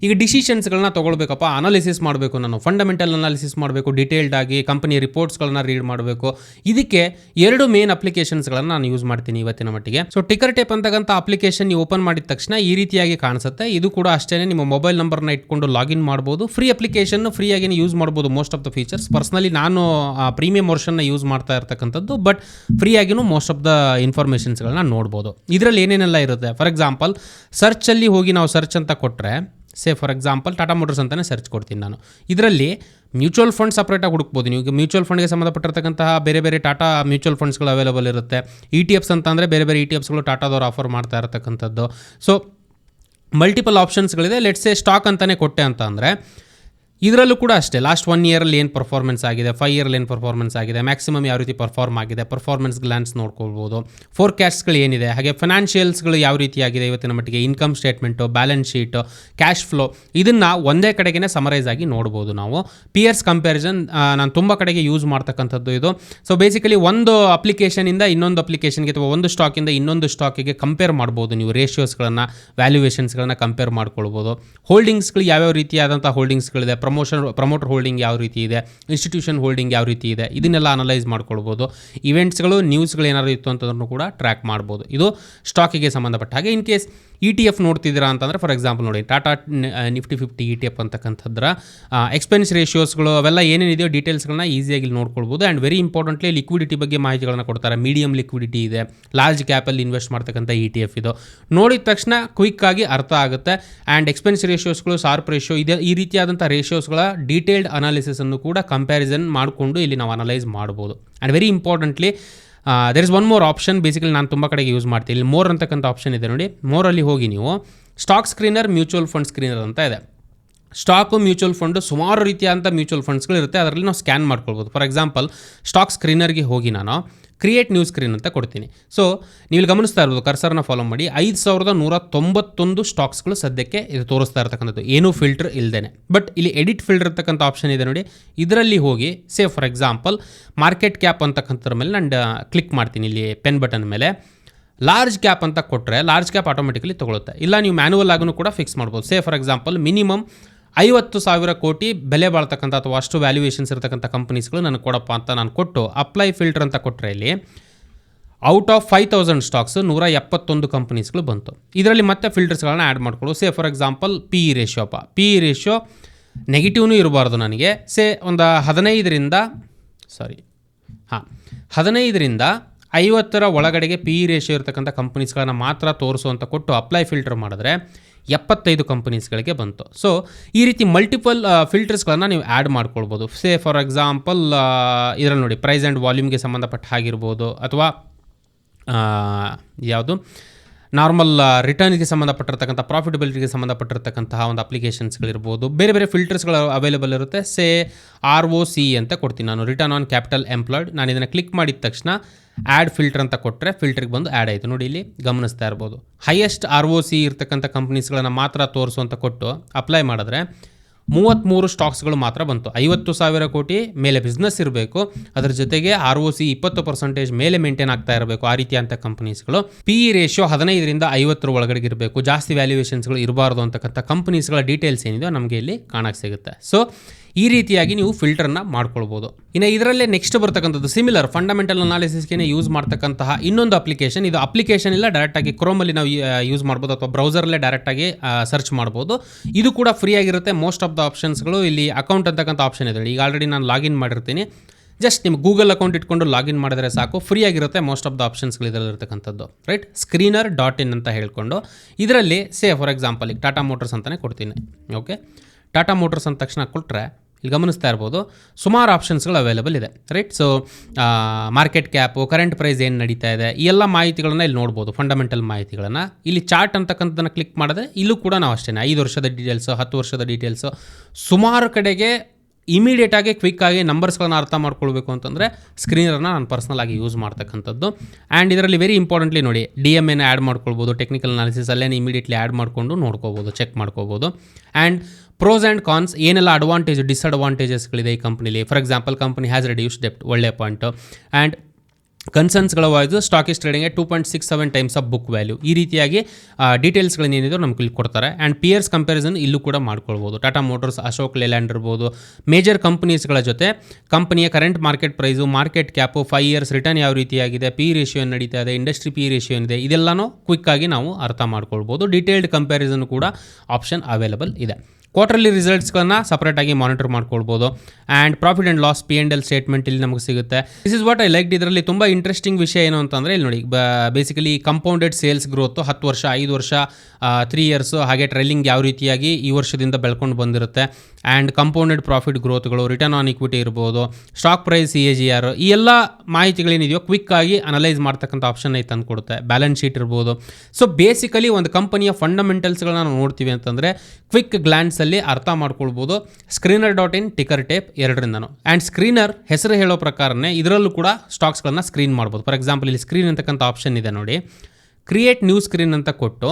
ಈಗ ಡಿಸಿಷನ್ಸ್ಗಳನ್ನ ತೊಗೊಳ್ಬೇಕಪ್ಪ ಅನಾಲಿಸಿಸ್ ಮಾಡಬೇಕು ನಾನು ಫಂಡಮೆಂಟಲ್ ಅನಾಲಿಸಿಸ್ ಮಾಡಬೇಕು ಡಿಟೇಲ್ಡ್ ಆಗಿ ಕಂಪನಿ ರಿಪೋರ್ಟ್ಸ್ಗಳನ್ನ ರೀಡ್ ಮಾಡಬೇಕು. ಇದಕ್ಕೆ ಎರಡು ಮೇನ್ ಅಪ್ಲಿಕೇಶನ್ಸ್ಗಳನ್ನು ನಾನು ಯೂಸ್ ಮಾಡ್ತೀನಿ ಇವತ್ತಿನ ಮಟ್ಟಿಗೆ. ಸೊ ಟಿಕರ್ ಟೇಪ್ ಅಂತಕ್ಕಂಥ ಅಪ್ಲಿಕೇಶನ್ ನೀವು ಓಪನ್ ಮಾಡಿದ ತಕ್ಷಣ ಈ ರೀತಿಯಾಗಿ ಕಾಣಿಸುತ್ತೆ. ಇದು ಕೂಡ ಅಷ್ಟೇ ನಿಮ್ಮ ಮೊಬೈಲ್ ನಂಬರ್ನ ಇಟ್ಕೊಂಡು ಲಾಗಿನ್ ಮಾಡ್ಬೋದು. ಫ್ರೀ ಅಪ್ಲಿಕೇಶನ್ ಫ್ರೀಯಾಗಿ ಯೂಸ್ ಮಾಡ್ಬೋದು most of the features personally ನಾನು ಪ್ರೀಮಿಯಂ ವರ್ಷನ್ನ ಯೂಸ್ ಮಾಡ್ತಾ ಇರ್ತಕ್ಕಂಥದ್ದು ಬಟ್ ಫ್ರೀಯಾಗಿನೂ ಮೋಸ್ಟ್ ಆಫ್ ದ ಇನ್ಫಾರ್ಮೇಷನ್ಸ್ಗಳನ್ನ ನೋಡ್ಬೋದು. ಇದರಲ್ಲಿ ಏನೇನೆಲ್ಲ ಇರುತ್ತೆ? ಫಾರ್ ಎಕ್ಸಾಂಪಲ್ ಸರ್ಚಲ್ಲಿ ಹೋಗಿ ನಾವು ಸರ್ಚ್ ಅಂತ ಕೊಟ್ಟರೆ say for example Tata motors ಅಂತಲೇ ಸರ್ಚ್ ಕೊಡ್ತೀನಿ ನಾನು. ಇದರಲ್ಲಿ ಮ್ಯೂಚುವಲ್ ಫಂಡ್ ಸಪ್ರೇಟಾಗಿ ಹುಡುಕ್ಬೋದು. ನೀವು ಮ್ಯೂಚುವಲ್ ಫಂಡ್ಗೆ ಸಂಬಂಧಪಟ್ಟಿರ್ತಕ್ಕಂತಹ ಬೇರೆ ಬೇರೆ ಟಾಟಾ ಮ್ಯೂಚುವಲ್ ಫಂಡ್ಸ್ಗಳು ಅವೈಲೇಬಲ್ ಇರುತ್ತೆ. ಇ ಟಿ ಎಫ್ಸ್ ಅಂತ ಅಂದರೆ ಬೇರೆ ಬೇರೆ ಇ ಟಿ ಎಫ್ಸ್ಗಳು ಟಾಟಾದವ್ರು ಆಫರ್ ಮಾಡ್ತಾ ಇರತಕ್ಕಂಥದ್ದು. ಸೊ ಮಲ್ಟಿಪಲ್ ಆಪ್ಷನ್ಸ್ಗಳಿದೆ ಲೆಟ್ಸೆ ಸ್ಟಾಕ್ ಅಂತಲೇ ಕೊಟ್ಟೆ ಅಂತ ಅಂದರೆ ಇದರಲ್ಲೂ ಕೂಡ ಅಷ್ಟೇ ಲಾಸ್ಟ್ ಒನ್ ಇಯರಲ್ಲಿ ಏನು ಪರ್ಫಾರ್ಮೆನ್ಸ್ ಆಗಿದೆ ಫೈವ್ ಇಯರಲ್ಲಿ ಏನು ಪರ್ಫಾರ್ಮೆನ್ಸ್ ಆಗಿದೆ ಮ್ಯಾಕ್ಸಿಮಮ್ ಯಾವ ರೀತಿ ಪರ್ಫಾರ್ಮ್ ಆಗಿದೆ ಪರ್ಫಾರ್ಮೆನ್ಸ್ ಗ್ಲಾನ್ಸ್ ನೋಡ್ಕೊಳ್ಬೋದು. ಫೋರ್ಕ್ಯಾಸ್ಟ್ಗಳು ಏನಿದೆ, ಹಾಗೆ ಫೈನಾನ್ಷಿಯಲ್ಸ್ಗಳು ಯಾವ ರೀತಿಯಾಗಿದೆ, ಇವತ್ತಿನ ಮಟ್ಟಿಗೆ income statement balance sheet cash flow ಇದನ್ನು ಒಂದೇ ಕಡೆಗೆ ಸಮರೈಸ್ ಆಗಿ ನೋಡ್ಬೋದು ನಾವು. ಪಿಯರ್ಸ್ ಕಂಪ್ಯಾರಿಸನ್ ನಾನು ತುಂಬ ಕಡೆಗೆ ಯೂಸ್ ಮಾಡ್ತಕ್ಕಂಥದ್ದು ಇದು. ಸೊ ಬೇಸಿಕಲಿ ಒಂದು ಅಪ್ಲಿಕೇಶನಿಂದ ಇನ್ನೊಂದು ಅಪ್ಲಿಕೇಶನ್ಗೆ ಅಥವಾ ಒಂದು ಸ್ಟಾಕಿಂದ ಇನ್ನೊಂದು ಸ್ಟಾಕಿಗೆ ಕಂಪೇರ್ ಮಾಡ್ಬೋದು ನೀವು ರೇಷಿಯೋಸ್ಗಳನ್ನು ವ್ಯಾಲ್ಯೂಯೇಷನ್ಸ್ಗಳನ್ನ ಕಂಪೇರ್ ಮಾಡ್ಕೊಳ್ಬೋದು. ಹೋಲ್ಡಿಂಗ್ಸ್ಗಳು ಯಾವ್ಯಾವ ರೀತಿಯಾದಂಥ ಹೋಲ್ಡಿಂಗ್ಸ್ಗಳಿದೆ ಪ್ರಮೋಷನ್, ಪ್ರಮೋಟರ್ ಹೋಲ್ಡಿಂಗ್ ಯಾವ ರೀತಿ ಇದೆ, ಇನ್ಸ್ಟಿಟ್ಯೂಷನ್ ಹೋಲ್ಡಿಂಗ್ ಯಾವ ರೀತಿ ಇದೆ, ಇದನ್ನೆಲ್ಲ ಅನಲೈಸ್ ಮಾಡ್ಕೊಳ್ಬೋದು. ಇವೆಂಟ್ಸ್ಗಳು, ನ್ಯೂಸ್ಗಳು ಏನಾದ್ರು ಇತ್ತು ಅಂತಂದ್ರೂ ಕೂಡ ಟ್ರ್ಯಾಕ್ ಮಾಡ್ಬೋದು. ಇದು ಸ್ಟಾಕಿಗೆ ಸಂಬಂಧಪಟ್ಟ ಹಾಗೆ. In case E T F ನೋಡ್ತಿದ್ದೀರಾ ಅಂತಂದರೆ ಫಾರ್ ಎಕ್ಸಾಂಪಲ್ ನೋಡಿ Tata Nifty fifty E T F ಅಂತಕ್ಕಂಥದ್ರ expense ರೇಷಿಯೋಸ್ಗಳು ಅವೆಲ್ಲ ಏನೇನಿದೆಯೋ ಡೀಟೇಲ್ಸ್ಗಳನ್ನ ಈಸಿಯಾಗಿ ಇಲ್ಲಿ ನೋಡ್ಕೊಳ್ಬೋದು. ಆ್ಯಂಡ್ ವೆರಿ ಇಂಪಾರ್ಟೆಂಟ್ಲಿ ಲಿಕ್ವಿಡಿಟಿ ಬಗ್ಗೆ ಮಾಹಿತಿಗಳನ್ನು ಕೊಡ್ತಾರೆ. ಮೀಡಿಯಂ ಲಿಕ್ವಿಡಿಟಿ ಇದೆ. ಲಾರ್ಜ್ ಕ್ಯಾಪಲ್ಲಿ ಇನ್ವೆಸ್ಟ್ ಮಾಡ್ತಕ್ಕಂಥ ಇ ಟಿ ಎಫ್ ಇದು. ನೋಡಿದ ತಕ್ಷಣ ಕ್ವಿಕ್ ಆಗಿ ಅರ್ಥ ಆಗುತ್ತೆ. ಆ್ಯಂಡ್ ಎಕ್ಸ್ಪೆನ್ಸ್ ರೇಷಿಯೋಸ್ಗಳು ಸಾರ್ಪ್ ರೇಷಿಯೋ ಇದೆ, ಈ ರೀತಿಯಾದಂಥ ರೇಷಿಯೋಸ್ಗಳ ಡೀಟೇಲ್ಡ್ ಅನಾಲಿಸಿಸ್ ಅನ್ನು ಕೂಡ ಕಂಪ್ಯಾರಿಸನ್ ಮಾಡಿಕೊಂಡು ಇಲ್ಲಿ ನಾವು ಅನಲೈಸ್ ಮಾಡ್ಬೋದು. And very importantly there is one more option basically ನಾನು ತುಂಬ ಕಡೆಗೆ ಯೂಸ್ ಮಾಡ್ತೀನಿ. ಇಲ್ಲಿ ಮೋರ್ ಅಂತಕ್ಕಂಥ ಆಪ್ಷನ್ ಇದೆ ನೋಡಿ. ಮೋರಲ್ಲಿ ಹೋಗಿ ನೀವು stock screener mutual fund screener ಅಂತ ಇದೆ. ಸ್ಟಾಕು ಮ್ಯೂಚುವಲ್ ಫಂಡು ಸುಮಾರು ರೀತಿಯಾದಂಥ ಮ್ಯೂಚುವಲ್ ಫಂಡ್ಸ್ಗಳು ಇರುತ್ತೆ ಅದರಲ್ಲಿ ನಾವು ಸ್ಕ್ಯಾನ್ ಮಾಡ್ಕೊಳ್ಬೋದು. ಫಾರ್ ಎಕ್ಸಾಂಪಲ್ ಸ್ಟಾಕ್ ಸ್ಕ್ರೀನರ್ಗೆ ಹೋಗಿ ನಾನು ಕ್ರಿಯೇಟ್ ನ್ಯೂಸ್ ಸ್ಕ್ರೀನ್ ಅಂತ ಕೊಡ್ತೀನಿ. ಸೊ ನೀವು ಗಮನಿಸ್ತಾ ಇರ್ಬೋದು ಕರ್ಸರ್ನ ಫಾಲೋ ಮಾಡಿ ಐದು ಸಾವಿರದ ನೂರ ತೊಂಬತ್ತೊಂದು ಸ್ಟಾಕ್ಸ್ಗಳು ಸದ್ಯಕ್ಕೆ ಇದು ತೋರಿಸ್ತಾ ಇರತಕ್ಕಂಥದ್ದು. ಏನೂ ಫಿಲ್ಟರ್ ಇಲ್ಲದೇನೆ ಬಟ್ ಇಲ್ಲಿ ಎಡಿಟ್ ಫಿಲ್ಟರ್ ಇರ್ತಕ್ಕಂಥ ಆಪ್ಷನ್ ಇದೆ ನೋಡಿ. ಇದರಲ್ಲಿ ಹೋಗಿ say for example market cap ಅಂತಕ್ಕಂಥದ್ರ ಮೇಲೆ ನಾನು ಕ್ಲಿಕ್ ಮಾಡ್ತೀನಿ ಇಲ್ಲಿ ಪೆನ್ ಬಟನ್ ಮೇಲೆ. ಲಾರ್ಜ್ ಕ್ಯಾಪ್ ಅಂತ ಕೊಟ್ಟರೆ ಲಾರ್ಜ್ ಕ್ಯಾಪ್ ಆಟೋಮೆಟಿಕಲಿ ತೊಗೊಳುತ್ತೆ. ಇಲ್ಲ, ನೀವು ಮ್ಯಾನುವಲ್ ಆಗೂ ಕೂಡ ಫಿಕ್ಸ್ ಮಾಡ್ಬೋದು. ಸೇ ಫಾರ್ ಎಕ್ಸಾಂಪಲ್ ಮಿನಿಮಮ್ ಐವತ್ತು ಸಾವಿರ ಕೋಟಿ ಬೆಲೆ ಬಾಳ್ತಕ್ಕಂಥ ಅಥವಾ ಅಷ್ಟು ವ್ಯಾಲ್ಯೂಯೇಷನ್ಸ್ ಇರತಕ್ಕಂಥ ಕಂಪ್ನೀಸ್ಗಳು ನನಗೆ ಕೊಡಪ್ಪ ಅಂತ ನಾನು ಕೊಟ್ಟು ಅಪ್ಲೈ ಫಿಲ್ಟರ್ ಅಂತ ಕೊಟ್ಟರೆ ಇಲ್ಲಿ out of five thousand stocks ನೂರ ಎಪ್ಪತ್ತೊಂದು ಕಂಪ್ನೀಸ್ಗಳು ಬಂತು. ಇದರಲ್ಲಿ ಮತ್ತೆ ಫಿಲ್ಟರ್ಸ್ಗಳನ್ನ add ಮಾಡ್ಕೊಳ್ಳು. Say for example P E ratio ಅಪ್ಪ ಪಿ ಇ ರೇಷಿಯೋ ನೆಗೆಟಿವ್ನೂ ಇರಬಾರ್ದು ನನಗೆ. ಸೇ ಒಂದು ಹದಿನೈದರಿಂದ ಸಾರಿ ಹಾಂ, ಹದಿನೈದರಿಂದ ಐವತ್ತರ ಒಳಗಡೆಗೆ ಪಿ ಇ ರೇಷಿಯೋ ಇರತಕ್ಕಂಥ ಕಂಪ್ನೀಸ್ಗಳನ್ನ ಮಾತ್ರ ತೋರಿಸು ಅಂತ ಕೊಟ್ಟು ಅಪ್ಲೈ ಫಿಲ್ಟರ್ ಮಾಡಿದ್ರೆ ಎಪ್ಪತ್ತೈದು ಕಂಪನೀಸ್ಗಳಿಗೆ ಬಂತು. ಸೊ ಈ ರೀತಿ ಮಲ್ಟಿಪಲ್ ಫಿಲ್ಟರ್ಸ್ಗಳನ್ನು ನೀವು ಆ್ಯಡ್ ಮಾಡ್ಕೊಳ್ಬೋದು. ಸೇ ಫಾರ್ ಎಕ್ಸಾಂಪಲ್ ಇದರಲ್ಲಿ ನೋಡಿ ಪ್ರೈಸ್ ಆ್ಯಂಡ್ ವಾಲ್ಯೂಮ್ಗೆ ಸಂಬಂಧಪಟ್ಟ ಹಾಗಿರ್ಬೋದು, ಅಥವಾ ಯಾವುದು? ನಾರ್ಮಲ್ ರಿಟರ್ನ್ಗೆ ಸಂಬಂಧಪಟ್ಟಿರ್ತಕ್ಕಂಥ ಪ್ರಾಫಿಟಬಿಲಿಟಿಗೆ ಸಂಬಂಧಪಟ್ಟಿರ್ತಕ್ಕಂತಹ ಒಂದು ಅಪ್ಲಿಕೇಶನ್ಸ್ಗಳಿರ್ಬೋದು ಬೇರೆ ಬೇರೆ ಫಿಲ್ಟರ್ಸ್ಗಳು ಅವೈಲೇಬಲ್ ಇರುತ್ತೆ. ಸೇ ಆರ್ ಒ ಸಿ ಅಂತ ಕೊಡ್ತೀನಿ ನಾನು. ರಿಟರ್ನ್ ಆನ್ ಕ್ಯಾಪಿಟಲ್ ಎಂಪ್ಲಾಯ್ಡ್ ನಾನು ಇದನ್ನು ಕ್ಲಿಕ್ ಮಾಡಿದ ತಕ್ಷಣ ಆ್ಯಡ್ ಫಿಲ್ಟರ್ ಅಂತ ಕೊಟ್ಟರೆ ಫಿಲ್ಟ್ರಿಗೆ ಬಂದು ಆ್ಯಡ್ ಆಯಿತು. ನೋಡಿ ಇಲ್ಲಿ ಗಮನಿಸ್ತಾ ಇರ್ಬೋದು. ಹೈಯೆಸ್ಟ್ ಆರ್ ಒ ಸಿ ಇರ್ತಕ್ಕಂಥ ಕಂಪ್ನೀಸ್ಗಳನ್ನು ಮಾತ್ರ ತೋರಿಸು ಕೊಟ್ಟು ಅಪ್ಲೈ ಮಾಡಿದ್ರೆ ಮೂವತ್ತ್ಮೂರು ಸ್ಟಾಕ್ಸ್ಗಳು ಮಾತ್ರ ಬಂತು. ಐವತ್ತು ಸಾವಿರ ಕೋಟಿ ಮೇಲೆ ಬಿಸ್ನೆಸ್ ಇರಬೇಕು. ಅದರ ಜೊತೆಗೆ ಆರ್ ಒ ಸಿ ಇಪ್ಪತ್ತು ಪರ್ಸೆಂಟೇಜ್ ಮೇಲೆ ಮೇಂಟೈನ್ ಆಗ್ತಾ ಇರಬೇಕು ಆ ರೀತಿ ಅಂತ ಕಂಪನೀಸ್ಗಳು ಪಿ ಇ ರೇಷಿಯೋ ಹದಿನೈದರಿಂದ ಐವತ್ತರ ಒಳಗಡೆ ಇರಬೇಕು. ಜಾಸ್ತಿ ವ್ಯಾಲ್ಯೂಯೇಷನ್ಸ್ಗಳು ಇರಬಾರ್ದು ಅಂತಕ್ಕಂಥ ಕಂಪನೀಸ್ಗಳ ಡೀಟೇಲ್ಸ್ ಏನಿದೆ ನಮಗೆ ಇಲ್ಲಿ ಕಾಣಕ್ಕೆ ಸಿಗುತ್ತೆ. ಸೊ ಈ ರೀತಿಯಾಗಿ ನೀವು ಫಿಲ್ಟರ್ನ ಮಾಡ್ಕೊಳ್ಬೋದು. ಇನ್ನು ಇದರಲ್ಲೇ ನೆಕ್ಸ್ಟ್ ಬರ್ತಕ್ಕಂಥದ್ದು ಸಿಮಿಲರ್ ಫಂಡಮೆಂಟಲ್ ಅನಾಲಿಸಿಸ್ಗೆ ಯೂಸ್ ಮಾಡ್ತಕ್ಕಂತಹ ಇನ್ನೊಂದು ಅಪ್ಲಿಕೇಶನ್ ಇದು ಅಪ್ಲಿಕೇಶನ್ ಇಲ್ಲ ಡೈರೆಕ್ಟಾಗಿ ಕ್ರೋಮಲ್ಲಿ ನಾವು ಯೂಸ್ ಮಾಡ್ಬೋದು ಅಥವಾ ಬ್ರೌಸರಲ್ಲೇ ಡೈರೆಕ್ಟಾಗಿ ಸರ್ಚ್ ಮಾಡ್ಬೋದು. ಇದು ಕೂಡ ಫ್ರೀ ಆಗಿರುತ್ತೆ. ಮೋಸ್ಟ್ ಆಫ್ ದ ಆಪ್ಷನ್ಸ್ಗಳು ಇಲ್ಲಿ ಅಕೌಂಟ್ ಅಂತಕ್ಕಂಥ ಆಪ್ಷನ್ ಇದೆ. ಈಗ ಆಲ್ರೆಡಿ ನಾನು ಲಾಗಿನ್ ಮಾಡಿರ್ತೀನಿ. ಜಸ್ಟ್ ನಿಮ್ಮ ಗೂಗಲ್ ಅಕೌಂಟ್ ಇಟ್ಕೊಂಡು ಲಾಗಿನ್ ಮಾಡಿದ್ರೆ ಸಾಕು. ಫ್ರೀ ಆಗಿರುತ್ತೆ ಮೋಸ್ಟ್ ಆಫ್ ದ ಆಪ್ಷನ್ಸ್ಗಳು ಇದರಲ್ಲಿರ್ತಕ್ಕಂಥದ್ದು ರೈಟ್ ಸ್ಕ್ರೀನರ್ ಡಾಟ್ ಇನ್ ಅಂತ ಹೇಳ್ಕೊಂಡು. ಇದರಲ್ಲಿ ಸೇ ಫಾರ್ ಎಕ್ಸಾಂಪಲ್ ಈಗ ಟಾಟಾ ಮೋಟರ್ಸ್ ಅಂತಲೇ ಕೊಡ್ತೀನಿ. ಓಕೆ ಟಾಟಾ ಮೋಟರ್ಸ್ ಅಂದ ತಕ್ಷಣ ಕೊಟ್ಟರೆ ಇಲ್ಲಿ ಗಮನಿಸ್ತಾ ಇರ್ಬೋದು. ಸುಮಾರು ಆಪ್ಷನ್ಸ್ಗಳು ಅವೈಲೇಬಲ್ ಇದೆ right so market cap current price ಏನು ನಡೀತಾ ಇದೆ, ಈ ಎಲ್ಲ ಮಾಹಿತಿಗಳನ್ನು ಇಲ್ಲಿ ನೋಡ್ಬೋದು ಫಂಡಮೆಂಟಲ್ ಮಾಹಿತಿಗಳನ್ನು. ಇಲ್ಲಿ ಚಾರ್ಟ್ ಅಂತಕ್ಕಂಥದ್ದನ್ನು ಕ್ಲಿಕ್ ಮಾಡಿದ್ರೆ ಇಲ್ಲೂ ಕೂಡ ನಾವು ಅಷ್ಟೇ ಐದು ವರ್ಷದ ಡೀಟೇಲ್ಸು ಹತ್ತು ವರ್ಷದ ಡೀಟೇಲ್ಸು ಸುಮಾರು ಕಡೆಗೆ ಇಮಿಡಿಯೇಟಾಗಿ ಕ್ವಿಕ್ಕಾಗಿ ನಂಬರ್ಸ್ಗಳನ್ನ ಅರ್ಥ ಮಾಡ್ಕೊಳ್ಬೇಕು ಅಂತಂದರೆ ಸ್ಕ್ರೀನರನ್ನು ನಾನು ಪರ್ಸ್ನಲ್ ಆಗಿ ಯೂಸ್ ಮಾಡ್ತಕ್ಕಂಥದ್ದು. ಆ್ಯಂಡ್ ಇದರಲ್ಲಿ ವೆರಿ ಇಂಪಾರ್ಟೆಂಟ್ಲಿ ನೋಡಿ ಡಿ ಎಂ ಎನ ಆ್ಯಡ್ ಮಾಡ್ಕೊಳ್ಬೋದು ಟೆಕ್ನಿಕಲ್ ಅನಾಲಿಸಿಸ್ ಅಲ್ಲೇನೆ ಇಮಿಡಿಯೇಟ್ಲಿ ಆ್ಯಡ್ ಮಾಡಿಕೊಂಡು ನೋಡ್ಕೋಬೋದು ಚೆಕ್ ಮಾಡ್ಕೋಬೋದು ಆ್ಯಂಡ್ ಪ್ರೋಸ್ ಆ್ಯಂಡ್ ಕಾನ್ಸ್ ಏನೆಲ್ಲ ಅಡ್ವಾಂಟೇಜ್ ಡಿಸ್ಅಡ್ವಾಂಟೇಜಸ್ಗಳಿದೆ ಈ ಕಂಪ್ನಿಲಿ for example company has reduce ಡೆಪ್ಟ್ ಒಳ್ಳೆ ಪಾಯಿಂಟ್ ಆ್ಯಂಡ್ ಕನ್ಸರ್ನ್ಸ್ಗಳ ವಾಯ್ದು stock is trading two point six seven times of book value ಈ ರೀತಿಯಾಗಿ ಡೀಟೇಲ್ಸ್ಗಳನ್ನ ಏನಿದ್ರು ನಮ್ಗೆ ಇಲ್ಲಿ ಕೊಡ್ತಾರೆ. ಆ್ಯಂಡ್ ಪಿಯರ್ಸ್ ಕಂಪ್ಯಾರಿಸನ್ ಇಲ್ಲೂ ಕೂಡ ಮಾಡ್ಕೊಳ್ಬೋದು. ಟಾಟಾ ಮೋಟರ್ಸ್ ಅಶೋಕ್ ಲೇಲ್ಯಾಂಡ್ ಇರ್ಬೋದು. ಮೇಜರ್ ಕಂಪ್ನೀಸ್ಗಳ ಜೊತೆ ಕಂಪನಿಯ current market price market cap five years return ಯಾವ ರೀತಿಯಾಗಿದೆ ಪಿ ರೇಷಿಯೋ ಏನು ನಡೀತಾ ಇದೆ ಇಂಡಸ್ಟ್ರಿ ಪಿ ರೇಷಿಯೋ ಏನಿದೆ, ಇದೆಲ್ಲನೂ ಕ್ವಿಕ್ಕಾಗಿ ನಾವು ಅರ್ಥ ಮಾಡ್ಕೊಳ್ಬೋದು. ಡೀಟೇಲ್ಡ್ ಕಂಪ್ಯಾರಿಸನ್ ಕೂಡ ಆಪ್ಷನ್ ಅವೈಲೇಬಲ್ ಇದೆ. ಕ್ವಾರ್ಟರ್ಲಿ ರಿಸಲ್ಟ್ಸ್ಗಳನ್ನ ಸಪ್ರೇಟಾಗಿ ಮಾನಿಟರ್ ಮಾಡ್ಕೊಳ್ಬೋದು and profit and loss P and L statement ಇಲ್ಲಿ ನಮಗೆ ಸಿಗುತ್ತೆ. This is what I like ಇದರಲ್ಲಿ. ತುಂಬ ಇಂಟ್ರೆಸ್ಟಿಂಗ್ ವಿಷಯ ಏನು ಅಂತಂದರೆ, ಇಲ್ಲಿ ನೋಡಿ ಬೇಸಿಕಲಿ ಕಂಪೌಂಡೆಡ್ ಸೇಲ್ಸ್ ಗ್ರೋತ್ ಹತ್ತು ವರ್ಷ, ಐದು ವರ್ಷ ತ್ರೀ ಇಯರ್ಸು ಹಾಗೆ ಟ್ರೈಲಿಂಗ್ ಯಾವ ರೀತಿಯಾಗಿ ಈ ವರ್ಷದಿಂದ ಬೆಳ್ಕೊಂಡು ಬಂದಿರುತ್ತೆ. ಆ್ಯಂಡ್ ಕಂಪೌಂಡೆಡ್ ಪ್ರಾಫಿಟ್ ಗ್ರೋತ್ಗಳು ರಿಟರ್ನ್ ಆನ್ ಇಕ್ವಿಟಿ ಇರ್ಬೋದು stock price C A G R ಈ ಎಲ್ಲ ಮಾಹಿತಿಗಳೇನಿದೆಯೋ ಕ್ವಿಕ್ಕಾಗಿ ಅನಲೈಸ್ ಮಾಡ್ತಕ್ಕಂಥ ಆಪ್ಷನ್ ಐತೆ ತಂದು ಕೊಡುತ್ತೆ ಬ್ಯಾಲೆನ್ಸ್ ಶೀಟ್ ಇರ್ಬೋದು. ಸೊ ಬೇಸಿಕಲಿ ಒಂದು ಕಂಪನಿಯ ಫಂಡಮೆಂಟಲ್ಸ್ಗಳನ್ನ ನಾವು ನೋಡ್ತೀವಿ ಅಂತಂದರೆ ಕ್ವಿಕ್ ಗ್ಲ್ಯಾನ್ಸಲ್ಲಿ ಅರ್ಥ ಮಾಡ್ಕೊಳ್ಬೋದು. Screener dot in, ticker tape ಎರಡರಿಂದನೂ. And screener ಹೆಸರು ಹೇಳೋ ಪ್ರಕಾರನೇ ಇದರಲ್ಲೂ ಕೂಡ ಸ್ಟಾಕ್ಸ್ಗಳನ್ನ ಸ್ಕ್ರೀನ್ ಮಾಡ್ಬೋದು. ಫಾರ್ ಎಕ್ಸಾಂಪಲ್ ಇಲ್ಲಿ ಸ್ಕ್ರೀನ್ ಅಂತಕ್ಕಂಥ ಆಪ್ಷನ್ ಇದೆ ನೋಡಿ. ಕ್ರಿಯೇಟ್ ನ್ಯೂ ಸ್ಕ್ರೀನ್ ಅಂತ ಕೊಟ್ಟು